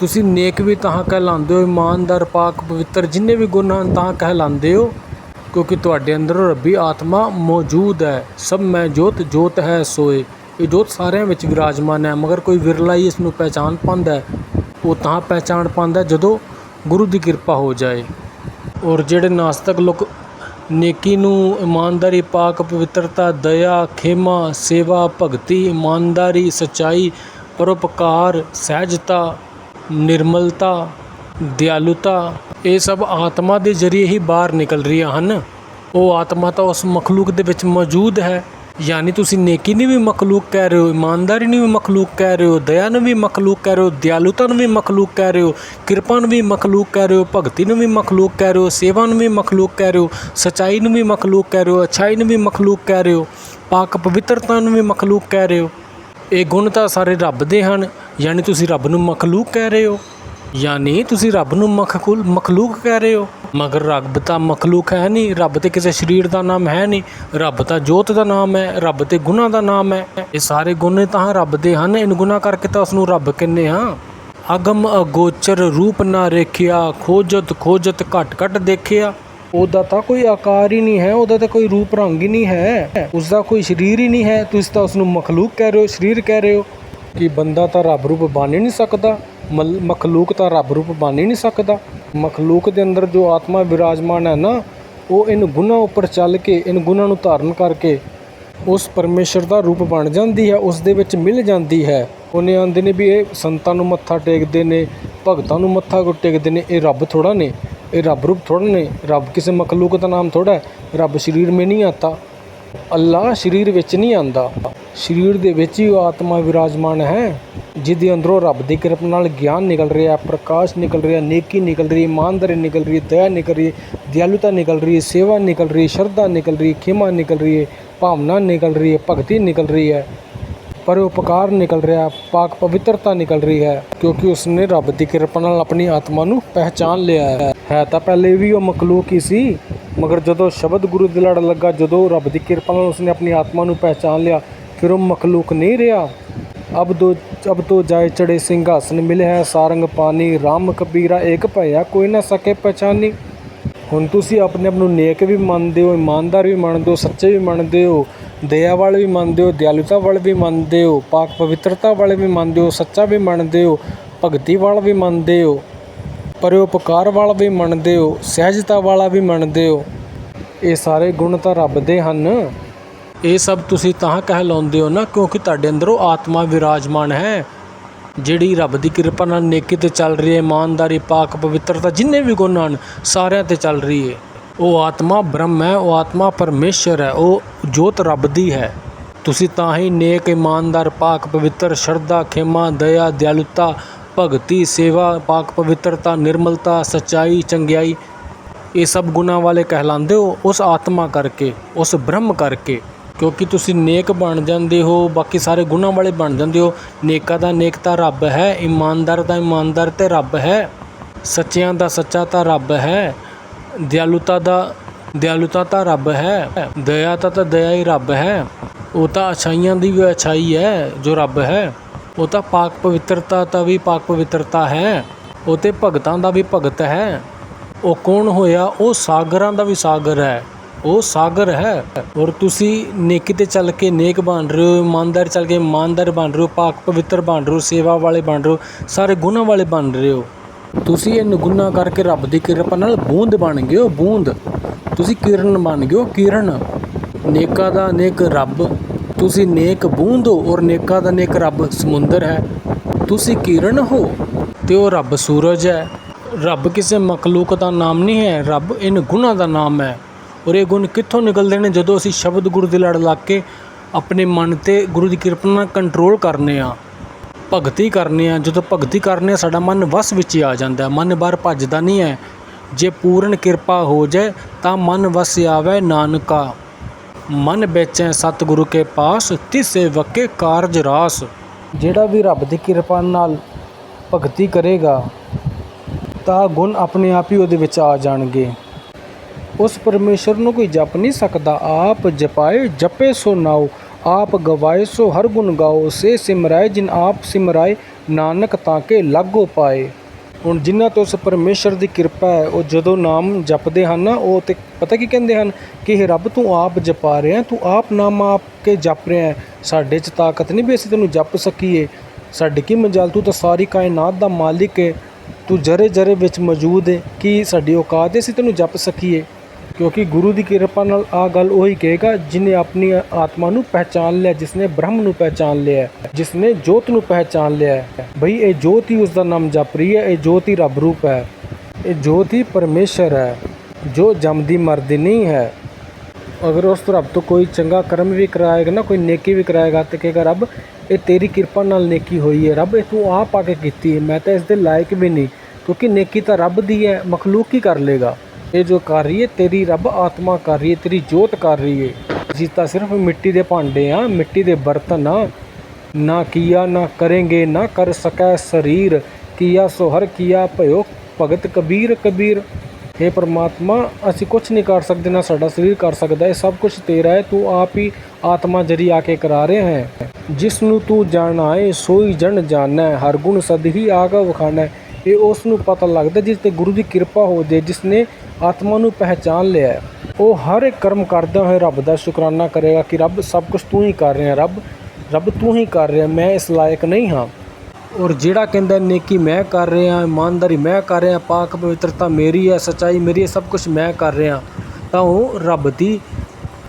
ਤੁਸੀਂ ਨੇਕ ਵੀ ਤਾਂ ਕਹਿਲਾਉਂਦੇ ਹੋ, ਇਮਾਨਦਾਰ, ਪਾਕ, ਪਵਿੱਤਰ, ਜਿੰਨੇ ਵੀ ਗੁਣ ਹਨ ਤਾਂ ਕਹਿਲਾਉਂਦੇ ਹੋ, ਕਿਉਂਕਿ ਤੁਹਾਡੇ ਅੰਦਰ ਰੱਬੀ ਆਤਮਾ ਮੌਜੂਦ ਹੈ। ਸਭ ਮੈਂ ਜੋਤ ਜੋਤ ਹੈ ਸੋਏ। ਇਹ ਜੋਤ ਸਾਰਿਆਂ ਵਿੱਚ ਵਿਰਾਜਮਾਨ ਹੈ, ਮਗਰ ਕੋਈ ਵਿਰਲਾ ਹੀ ਇਸ ਨੂੰ ਪਹਿਚਾਨ ਪਾਉਂਦਾ ਹੈ। ਉਹ ਤਾਂ ਪਹਿਚਾਨ ਪਾਉਂਦਾ ਜਦੋਂ ਗੁਰੂ ਦੀ ਕਿਰਪਾ ਹੋ ਜਾਏ। ਔਰ ਜਿਹੜੇ ਨਾਸਤਕ ਲੋਕ ਨੇਕੀ ਨੂੰ ਇਮਾਨਦਾਰੀ, ਪਾਕ, ਪਵਿੱਤਰਤਾ, ਦਇਆ, ਖੇਮਾ, ਸੇਵਾ, ਭਗਤੀ, ਇਮਾਨਦਾਰੀ, ਸਚਾਈ, ਪਰਉਪਕਾਰ, ਸਹਿਜਤਾ ਨਿਰਮਲਤਾ ਦਿਆਲੁਤਾ ਇਹ ਸਭ ਆਤਮਾ ਦੇ ਜ਼ਰੀਏ ਹੀ ਬਾਹਰ ਨਿਕਲ ਰਹੀਆਂ ਹਨ ਉਹ ਆਤਮਾ ਤਾਂ ਉਸ ਮਖਲੂਕ ਦੇ ਵਿੱਚ ਮੌਜੂਦ ਹੈ ਯਾਨੀ ਤੁਸੀਂ ਨੇਕੀ ਨੂੰ ਵੀ ਮਖਲੂਕ ਕਹਿ ਰਹੇ ਹੋ ਇਮਾਨਦਾਰੀ ਨੂੰ ਵੀ ਮਖਲੂਕ ਕਹਿ ਰਹੇ ਹੋ ਦਇਆ ਨੂੰ ਵੀ ਮਖਲੂਕ ਕਹਿ ਰਹੇ ਹੋ ਦਿਆਲੁਤਾ ਨੂੰ ਵੀ ਮਖਲੂਕ ਕਹਿ ਰਹੇ ਹੋ ਕਿਰਪਾ ਨੂੰ ਵੀ ਮਖਲੂਕ ਕਹਿ ਰਹੇ ਹੋ ਭਗਤੀ ਨੂੰ ਵੀ ਮਖਲੂਕ ਕਹਿ ਰਹੇ ਹੋ ਸੇਵਾ ਨੂੰ ਵੀ ਮਖਲੂਕ ਕਹਿ ਰਹੇ ਹੋ ਸਚਾਈ ਨੂੰ ਵੀ ਮਖਲੂਕ ਕਹਿ ਰਹੇ ਹੋ ਅਛਾਈ ਨੂੰ ਵੀ ਮਖਲੂਕ ਕਹਿ ਰਹੇ ਹੋ ਪਾਕ ਪਵਿੱਤਰਤਾ ਨੂੰ ਵੀ ਮਖਲੂਕ ਕਹਿ ਰਹੇ ਹੋ ਇਹ ਗੁਣ ਤਾਂ ਸਾਰੇ ਰੱਬ ਦੇ ਹਨ ਯਾਨੀ ਤੁਸੀਂ ਰੱਬ ਨੂੰ ਮਖਲੂਕ ਕਹਿ ਰਹੇ ਹੋ, ਯਾਨੀ ਤੁਸੀਂ ਰੱਬ ਨੂੰ ਮਖਕੂਲ, ਮਖਲੂਕ ਕਹਿ ਰਹੇ ਹੋ। ਮਗਰ ਰੱਬ ਤਾਂ ਮਖਲੂਕ ਹੈ ਨਹੀਂ, ਰੱਬ ਤੇ ਕਿਸੇ ਸਰੀਰ ਦਾ ਨਾਮ ਹੈ ਨਹੀਂ, ਰੱਬ ਤਾਂ ਜੋਤ ਦਾ ਨਾਮ ਹੈ, ਰੱਬ ਤੇ ਗੁਣਾ ਦਾ ਨਾਮ ਹੈ। ਇਹ ਸਾਰੇ ਗੁਣ ਤਾਂ ਰੱਬ ਦੇ ਹਨ ਇਨ ਗੁਣਾ ਕਰਕੇ ਤਾਂ ਉਸ ਨੂੰ ਰੱਬ ਕਹਿੰਦੇ ਹਾਂ। ਅਗਮ ਅਗੋਚਰ ਰੂਪ ਨਾ ਰੇਖਿਆ, ਖੋਜਤ ਖੋਜਤ ਘਟ ਘਟ ਦੇਖਿਆ। ਉਹਦਾ ਤਾਂ ਕੋਈ ਆਕਾਰ ਹੀ ਨਹੀਂ ਹੈ, ਉਹਦਾ ਤਾਂ ਕੋਈ ਰੂਪ ਰੰਗ ਹੀ ਨਹੀਂ ਹੈ। ਉਸ ਦਾ ਕੋਈ ਸਰੀਰ ਹੀ ਨਹੀਂ ਹੈ, ਤੁਸੀਂ ਤਾਂ ਉਸ ਨੂੰ ਮਖਲੂਕ ਕਹਿ ਰਹੇ ਹੋ, ਸਰੀਰ ਕਹਿ ਰਹੇ ਹੋ। ਕਿ ਬੰਦਾ ਤਾਂ ਰੱਬ ਰੂਪ ਬਣ ਹੀ ਨਹੀਂ ਸਕਦਾ, ਮਲ- ਮਖਲੂਕ ਤਾਂ ਰੱਬ ਰੂਪ ਬਣ ਹੀ ਨਹੀਂ ਸਕਦਾ। ਮਖਲੂਕ ਦੇ ਅੰਦਰ ਜੋ ਆਤਮਾ ਵਿਰਾਜਮਾਨ ਹੈ ਨਾ, ਉਹ ਇਨ ਗੁਣਾ ਉੱਪਰ ਚੱਲ ਕੇ, ਇਨ ਗੁਣਾ ਨੂੰ ਧਾਰਨ ਕਰਕੇ ਉਸ ਪਰਮੇਸ਼ਰ ਦਾ ਰੂਪ ਬਣ ਜਾਂਦੀ ਹੈ, ਉਸ ਦੇ ਵਿੱਚ ਮਿਲ ਜਾਂਦੀ ਹੈ। ਉਹਨੇ ਆਂਦੇ ਨੇ ਵੀ ਇਹ ਸੰਤਾਂ ਨੂੰ ਮੱਥਾ ਟੇਕਦੇ ਨੇ, ਭਗਤਾਂ ਨੂੰ ਮੱਥਾ ਟੇਕਦੇ ਨੇ, ਇਹ ਰੱਬ ਥੋੜਾ ਨੇ, ਇਹ ਰੱਬ ਰੂਪ ਥੋੜਾ ਨੇ, ਰੱਬ ਕਿਸੇ ਮਖਲੂਕ ਦਾ ਨਾਮ ਥੋੜਾ ਹੈ, ਰੱਬ ਸਰੀਰ ਮੇ ਨਹੀਂ ਆਤਾ ਅੱਲਾ ਸਰੀਰ ਵਿੱਚ ਨਹੀਂ ਆਂਦਾ। ਸਰੀਰ ਦੇ ਵਿੱਚ ਹੀ ਉਹ ਆਤਮਾ ਵਿਰਾਜਮਾਨ ਹੈ ਜਿਹਦੇ ਅੰਦਰੋਂ ਰੱਬ ਦੀ ਕਿਰਪਾ ਨਾਲ ਗਿਆਨ ਨਿਕਲ ਰਿਹਾ, ਪ੍ਰਕਾਸ਼ ਨਿਕਲ ਰਿਹਾ, ਨੇਕੀ ਨਿਕਲ ਰਹੀ, ਇਮਾਨਦਾਰੀ ਨਿਕਲ ਰਹੀ, ਦਇਆ ਨਿਕਲ ਰਹੀ, ਦਿਆਲੂਤਾ ਨਿਕਲ ਰਹੀ, ਸੇਵਾ ਨਿਕਲ ਰਹੀ, ਸ਼ਰਧਾ ਨਿਕਲ ਰਹੀ, ਖਿਮਾ ਨਿਕਲ ਰਹੀ ਹੈ ਭਾਵਨਾ ਨਿਕਲ ਰਹੀ ਹੈ ਭਗਤੀ ਨਿਕਲ ਰਹੀ ਹੈ। ਪਰਉਪਕਾਰ ਨਿਕਲ ਰਿਹਾ, ਪਾਕ ਪਵਿੱਤਰਤਾ ਨਿਕਲ ਰਹੀ ਹੈ, ਕਿਉਂਕਿ ਉਸਨੇ ਰੱਬ ਦੀ ਕਿਰਪਾ ਨਾਲ ਆਪਣੀ ਆਤਮਾ ਨੂੰ ਪਹਿਚਾਨ ਲਿਆ ਹੈ। ਹੈ ਤਾਂ ਪਹਿਲੇ ਵੀ ਉਹ ਮਖਲੂਕ ਹੀ ਸੀ, ਮਗਰ ਜਦੋਂ ਸ਼ਬਦ ਗੁਰੂ ਦੇ ਲੜ ਲੱਗਾ, ਜਦੋਂ ਰੱਬ ਦੀ ਕਿਰਪਾ ਨਾਲ ਉਸਨੇ ਆਪਣੀ ਆਤਮਾ ਨੂੰ ਪਹਿਚਾਨ ਲਿਆ ਫਿਰ ਉਹ ਮਖਲੂਕ ਨਹੀਂ ਰਿਹਾ ਅਬ ਦੋ ਅਬ ਤੋਂ ਜਾਏ ਚੜੇ ਸਿੰਘਾਸਨ ਮਿਲੇ ਹੈ ਸਾਰੰਗ ਪਾਣੀ ਰਾਮ ਕਬੀਰਾ ਏਕ ਭਇਆ ਕੋਈ ਨਾ ਸਕੇ ਪਛਾਨੀ ਹੁਣ ਤੁਸੀਂ ਆਪਣੇ ਆਪ ਨੂੰ ਨੇਕ ਵੀ ਮੰਨਦੇ ਹੋ ਇਮਾਨਦਾਰ ਵੀ ਮੰਨਦੇ ਹੋ ਸੱਚੇ ਵੀ ਮੰਨਦੇ ਹੋ ਦਇਆ ਵਾਲੇ ਵੀ ਮੰਨਦੇ ਹੋ ਦਿਆਲੁਤਾ ਵਾਲੇ ਵੀ ਮੰਨਦੇ ਹੋ ਪਾਕ ਪਵਿੱਤਰਤਾ ਵਾਲੇ ਵੀ ਮੰਨਦੇ ਹੋ ਸੱਚਾ ਵੀ ਮੰਨਦੇ ਹੋ ਭਗਤੀ ਵਾਲਾ ਵੀ ਮੰਨਦੇ ਹੋ ਪਰਉਪਕਾਰ ਵਾਲਾ ਵੀ ਮੰਨਦੇ ਹੋ ਸਹਿਜਤਾ ਵਾਲਾ ਵੀ ਮੰਨਦੇ ਹੋ ਇਹ ਸਾਰੇ ਗੁਣ ਤਾਂ ਰੱਬ ਦੇ ਹਨ ਇਹ ਸਭ ਤੁਸੀਂ ਤਾਂ ਕਹਿਲਾਉਂਦੇ ਹੋ ਨਾ, ਕਿਉਂਕਿ ਤੁਹਾਡੇ ਅੰਦਰੋਂ ਆਤਮਾ ਵਿਰਾਜਮਾਨ ਹੈ। ਜਿਹੜੀ ਰੱਬ ਦੀ ਕਿਰਪਾ ਨਾਲ ਨੇਕੀ ਤੇ ਚੱਲ ਰਹੀ ਹੈ, ਇਮਾਨਦਾਰੀ, ਪਾਕ ਪਵਿੱਤਰਤਾ, ਜਿੰਨੇ ਵੀ ਗੁਣ ਹਨ, ਸਾਰਿਆਂ ਤੇ ਚੱਲ ਰਹੀ ਹੈ। ਉਹ ਆਤਮਾ ਬ੍ਰਹਮ ਹੈ, ਉਹ ਆਤਮਾ ਪਰਮੇਸ਼ਰ ਹੈ, ਉਹ ਜੋਤ ਰੱਬ ਦੀ ਹੈ। ਤੁਸੀਂ ਤਾਂ ਹੀ ਨੇਕ, ਇਮਾਨਦਾਰ, ਪਾਕ ਪਵਿੱਤਰ, ਸ਼ਰਧਾ, ਖੇਮਾ, ਦਇਆ, ਦਿਆਲੁਤਾ, ਭਗਤੀ, ਸੇਵਾ, ਪਾਕ ਪਵਿੱਤਰਤਾ, ਨਿਰਮਲਤਾ, ਸਚਾਈ, ਚੰਗਿਆਈ, ਇਹ ਸਭ ਗੁਣਾਂ ਵਾਲੇ ਕਹਿਲਾਉਂਦੇ ਹੋ, ਉਸ ਆਤਮਾ ਕਰਕੇ, ਉਸ ਬ੍ਰਹਮ ਕਰਕੇ। ਕਿਉਂਕਿ ਤੁਸੀਂ ਨੇਕ ਬਣ ਜਾਂਦੇ ਹੋ, ਬਾਕੀ ਸਾਰੇ ਗੁਣਾਂ ਵਾਲੇ ਬਣ ਜਾਂਦੇ ਹੋ। ਨੇਕਾਂ ਦਾ ਨੇਕ ਤਾਂ ਰੱਬ ਹੈ, ਇਮਾਨਦਾਰ ਦਾ ਇਮਾਨਦਾਰ ਤੇ ਰੱਬ ਹੈ। ਸੱਚਿਆਂ ਦਾ ਸੱਚਾ ਤਾਂ ਰੱਬ ਹੈ, ਦਿਆਲੁਤਾ ਦਾ ਦਿਆਲੁਤਾ ਤਾਂ ਰੱਬ ਹੈ, ਦਇਆ ਤਾਂ ਤਾਂ ਦਇਆ ਹੀ ਰੱਬ ਹੈ। ਉਹ ਤਾਂ ਅਛਾਈਆਂ ਦੀ ਵੀ ਅਛਾਈ ਹੈ ਜੋ ਰੱਬ ਹੈ। ਉਹ ਤਾਂ ਪਾਕ ਪਵਿੱਤਰਤਾ ਤਾਂ ਵੀ ਪਾਕ ਪਵਿੱਤਰਤਾ ਹੈ। ਉਹ ਤੇ ਭਗਤਾਂ ਦਾ ਵੀ ਭਗਤ ਹੈ। ਉਹ ਕੌਣ ਹੋਇਆ? ਉਹ ਸਾਗਰਾਂ ਦਾ ਵੀ ਸਾਗਰ ਹੈ। ਉਹ ਸਾਗਰ ਹੈ। ਔਰ ਤੁਸੀਂ ਨੇਕੀ ਤੇ ਚੱਲ ਕੇ ਨੇਕ ਬਣ ਰਹੇ ਹੋ, ਇਮਾਨਦਾਰ ਚੱਲ ਕੇ ਇਮਾਨਦਾਰ ਬਣ ਰਹੇ ਹੋ, ਪਾਕ ਪਵਿੱਤਰ ਬਣ ਰਹੇ ਹੋ, ਸੇਵਾ ਵਾਲੇ ਬਣ ਰਹੇ ਹੋ, ਸਾਰੇ ਗੁਣਾਂ ਵਾਲੇ ਬਣ ਰਹੇ ਹੋ। ਤੁਸੀਂ ਇਹ ਨਿਗੁਣਾ ਕਰਕੇ ਰੱਬ ਦੀ ਕਿਰਪਾ ਨਾਲ ਬੂੰਦ ਬਣ ਗਏ ਹੋ, ਬੂੰਦ। ਤੁਸੀਂ ਕਿਰਨ ਬਣ ਗਏ ਹੋ, ਕਿਰਨ। ਨੇਕਾ ਦਾ ਨੇਕ ਰੱਬ। ਤੁਸੀਂ ਨੇਕ ਬੂੰਦ ਹੋ ਔਰ ਨੇਕਾ ਦਾ ਨੇਕ ਰੱਬ ਸਮੁੰਦਰ ਹੈ। ਤੁਸੀਂ ਕਿਰਨ ਹੋ ਤੇ ਉਹ ਰੱਬ ਸੂਰਜ ਹੈ। ਰੱਬ ਕਿਸੇ ਮਖਲੂਕ ਦਾ ਨਾਮ ਨਹੀਂ ਹੈ, ਰੱਬ ਇਨ ਗੁਣਾਂ ਦਾ ਨਾਮ ਹੈ। ਔਰ ਇਹ ਗੁਣ ਕਿੱਥੋਂ ਨਿਕਲਦੇ ਨੇ? ਜਦੋਂ ਅਸੀਂ ਸ਼ਬਦ ਗੁਰੂ ਦੇ ਲੜ ਲਾ ਕੇ ਆਪਣੇ ਮਨ ਤੇ ਗੁਰੂ ਦੀ ਕਿਰਪਾ ਨਾਲ ਕੰਟਰੋਲ ਕਰਨੇ ਹਾਂ ਭਗਤੀ ਕਰਨੇ ਹਾਂ ਜਦੋਂ ਭਗਤੀ ਕਰਨੇ ਹਾਂ ਸਾਡਾ ਮਨ ਵਸ ਵਿੱਚ ਹੀ ਆ ਜਾਂਦਾ ਮਨ ਬਾਹਰ ਭੱਜਦਾ ਨਹੀਂ ਹੈ। ਜੇ ਪੂਰਨ ਕਿਰਪਾ ਹੋ ਜਾਏ, ਤਾਂ ਮਨ ਵਸ ਆਵੇ ਨਾਨਕਾ। ਮਨ ਵੇਚੈ ਸਤਿਗੁਰੂ ਕੇ ਪਾਸ, ਤਿਸੇ ਵਕੇ ਕਾਰਜ ਰਾਸ। ਜਿਹੜਾ ਵੀ ਰੱਬ ਦੀ ਕਿਰਪਾ ਨਾਲ ਭਗਤੀ ਕਰੇਗਾ, ਤਾਂ ਗੁਣ ਆਪਣੇ ਆਪ ਹੀ ਉਹਦੇ ਵਿੱਚ ਆ ਜਾਣਗੇ। ਉਸ ਪਰਮੇਸ਼ਰ ਨੂੰ ਕੋਈ ਜਪ ਨਹੀਂ ਸਕਦਾ। ਆਪ ਜਪਾਏ, ਜਪੇ ਸੋ ਨਾਉ, ਆਪ ਗਵਾਏ ਸੋ ਹਰ ਗੁਣ ਗਾਓ। ਸੇ ਸਿਮਰਾਏ, ਜਿਨ ਆਪ ਸਿਮਰਾਏ, ਨਾਨਕ ਤਾਂ ਕੇ ਲਾਗੋ ਪਾਏ। ਹੁਣ ਜਿਨ੍ਹਾਂ ਤੋਂ ਉਸ ਪਰਮੇਸ਼ਰ ਦੀ ਕਿਰਪਾ ਹੈ, ਉਹ ਜਦੋਂ ਨਾਮ ਜਪਦੇ ਹਨ ਨਾ ਉਹ ਤੇ ਪਤਾ ਕੀ ਕਹਿੰਦੇ ਹਨ? ਕਿ ਇਹ ਰੱਬ, ਤੂੰ ਆਪ ਜਪਾ ਰਿਹਾ ਤੂੰ ਆਪ ਨਾਮ ਆਪ ਕੇ ਜਪ ਰਿਹਾ ਸਾਡੇ 'ਚ ਤਾਕਤ ਨਹੀਂ ਵੀ ਅਸੀਂ ਤੈਨੂੰ ਜਪ ਸਕੀਏ। ਸਾਡੀ ਕੀ ਮਜਾਲ? ਤੂੰ ਤਾਂ ਸਾਰੀ ਕਾਇਨਾਤ ਦਾ ਮਾਲਿਕ ਹੈ ਤੂੰ ਜਰੇ ਜਰੇ ਵਿੱਚ ਮੌਜੂਦ ਹੈ ਕਿ ਸਾਡੀ ਔਕਾਤ ਹੈ ਅਸੀਂ ਤੈਨੂੰ ਜਪ ਸਕੀਏ? ਕਿਉਂਕਿ ਗੁਰੂ ਦੀ ਕਿਰਪਾ ਨਾਲ ਆ ਗੱਲ ਉਹੀ ਕਹੇਗਾ, ਜਿਨੇ ਆਪਣੀ ਆਤਮਾ ਨੂੰ ਪਹਿਚਾਨ ਲਿਆ, ਜਿਸਨੇ ਬ੍ਰਹਮ ਨੂੰ ਪਹਿਚਾਨ ਲਿਆ, ਜਿਸਨੇ ਜੋਤ ਨੂੰ ਪਹਿਚਾਨ ਲਿਆ ਹੈ। ਬਈ ਇਹ ਜੋਤ ਹੀ ਉਸ ਦਾ ਨਾਮ ਜਪ ਰਹੀ ਹੈ, ਇਹ ਜੋਤ ਹੀ ਰੱਬ ਰੂਪ ਹੈ, ਇਹ ਜੋਤ ਹੀ ਪਰਮੇਸ਼ਰ ਹੈ, ਜੋ ਜਮਦੀ ਮਰਦੀ ਨਹੀਂ ਹੈ ਅਗਰ ਉਸ ਰੱਬ ਤੋਂ ਕੋਈ ਚੰਗਾ ਕਰਮ ਵੀ ਕਰਾਏਗਾ ਨਾ, ਕੋਈ ਨੇਕੀ ਵੀ ਕਰਾਏਗਾ, ਤੇ ਕਹੇਗਾ, ਰੱਬ, ਇਹ ਤੇਰੀ ਕਿਰਪਾ ਨਾਲ ਨੇਕੀ ਹੋਈ ਹੈ, ਰੱਬ, ਇਹ ਤੂੰ ਆਪ ਆ ਕੇ ਕੀਤੀ ਹੈ, ਮੈਂ ਤਾਂ ਇਸ ਦੇ ਲਾਇਕ ਵੀ ਨਹੀਂ, ਕਿਉਂਕਿ ਨੇਕੀ ਤਾਂ ਰੱਬ ਦੀ ਹੈ, ਮਖਲੂਕ ਹੀ ਕਰ ਲੇਗਾ ਇਹ ਜੋ ਕਰ ਰਹੀ ਹੈ, ਤੇਰੀ ਰੱਬ ਆਤਮਾ ਕਰ ਰਹੀ ਹੈ, ਤੇਰੀ ਜੋਤ ਕਰ ਰਹੀ ਹੈ। ਅਸੀਂ ਤਾਂ ਸਿਰਫ ਮਿੱਟੀ ਦੇ ਭਾਂਡੇ ਆ ਮਿੱਟੀ ਦੇ ਬਰਤਨ ਆ ਨਾ ਕੀਆ, ਨਾ ਕਰਾਂਗੇ, ਨਾ ਕਰ ਸਕੈ ਸਰੀਰ। ਕੀਆ ਸੋ ਹਰ ਕੀਆ ਭਇਓ, ਭਗਤ ਕਬੀਰ ਕਬੀਰ। हे ਪਰਮਾਤਮਾ, ਅਸੀਂ ਕੁਝ ਨਹੀਂ ਕਰ ਸਕਦੇ, ਨਾ ਸਾਡਾ ਸਰੀਰ ਕਰ ਸਕਦਾ ਇਹ ਸਭ ਕੁਝ ਤੇਰਾ ਹੈ, ਤੂੰ ਆਪ ਹੀ ਆਤਮਾ ਜਰੀ ਆ ਕੇ ਕਰਾ ਰਿਹਾ ਹੈ। ਜਿਸ ਨੂੰ ਤੂੰ ਜਾਣਾਏ, ਸੋਈ ਜਣ ਜਾਣੈ, ਹਰ ਗੁਣ ਸਦ ਹੀ ਆਗਾ ਵਖਾਣੈ ਇਹ ਉਸ ਨੂੰ ਪਤਾ ਲੱਗਦਾ ਜਿਸ ਤੇ ਗੁਰੂ ਦੀ ਕਿਰਪਾ ਹੋ ਜੇ ਜਿਸ ਨੇ ਆਤਮਾ ਨੂੰ ਪਹਿਚਾਨ ਲਿਆ ਉਹ ਹਰ ਇੱਕ ਕਰਮ ਕਰਦਾ ਹੋਇਆ ਰੱਬ ਦਾ ਸ਼ੁਕਰਾਨਾ ਕਰੇਗਾ ਕਿ ਰੱਬ ਸਭ ਕੁਝ ਤੂੰ ਹੀ ਕਰ ਰਿਹਾ, ਰੱਬ ਰੱਬ ਤੂੰ ਹੀ ਕਰ ਰਿਹਾ, ਮੈਂ ਇਸ ਲਾਇਕ ਨਹੀਂ ਹਾਂ। ਔਰ ਜਿਹੜਾ ਕਹਿੰਦਾ, ਨੇਕੀ ਮੈਂ ਕਰ ਰਿਹਾ, ਇਮਾਨਦਾਰੀ ਮੈਂ ਕਰ ਰਿਹਾ, ਪਾਕ ਪਵਿੱਤਰਤਾ ਮੇਰੀ ਹੈ, ਸਚਾਈ ਮੇਰੀ ਹੈ, ਸਭ ਕੁਝ ਮੈਂ ਕਰ ਰਿਹਾ ਤਾਂ ਉਹ ਰੱਬ ਦੀ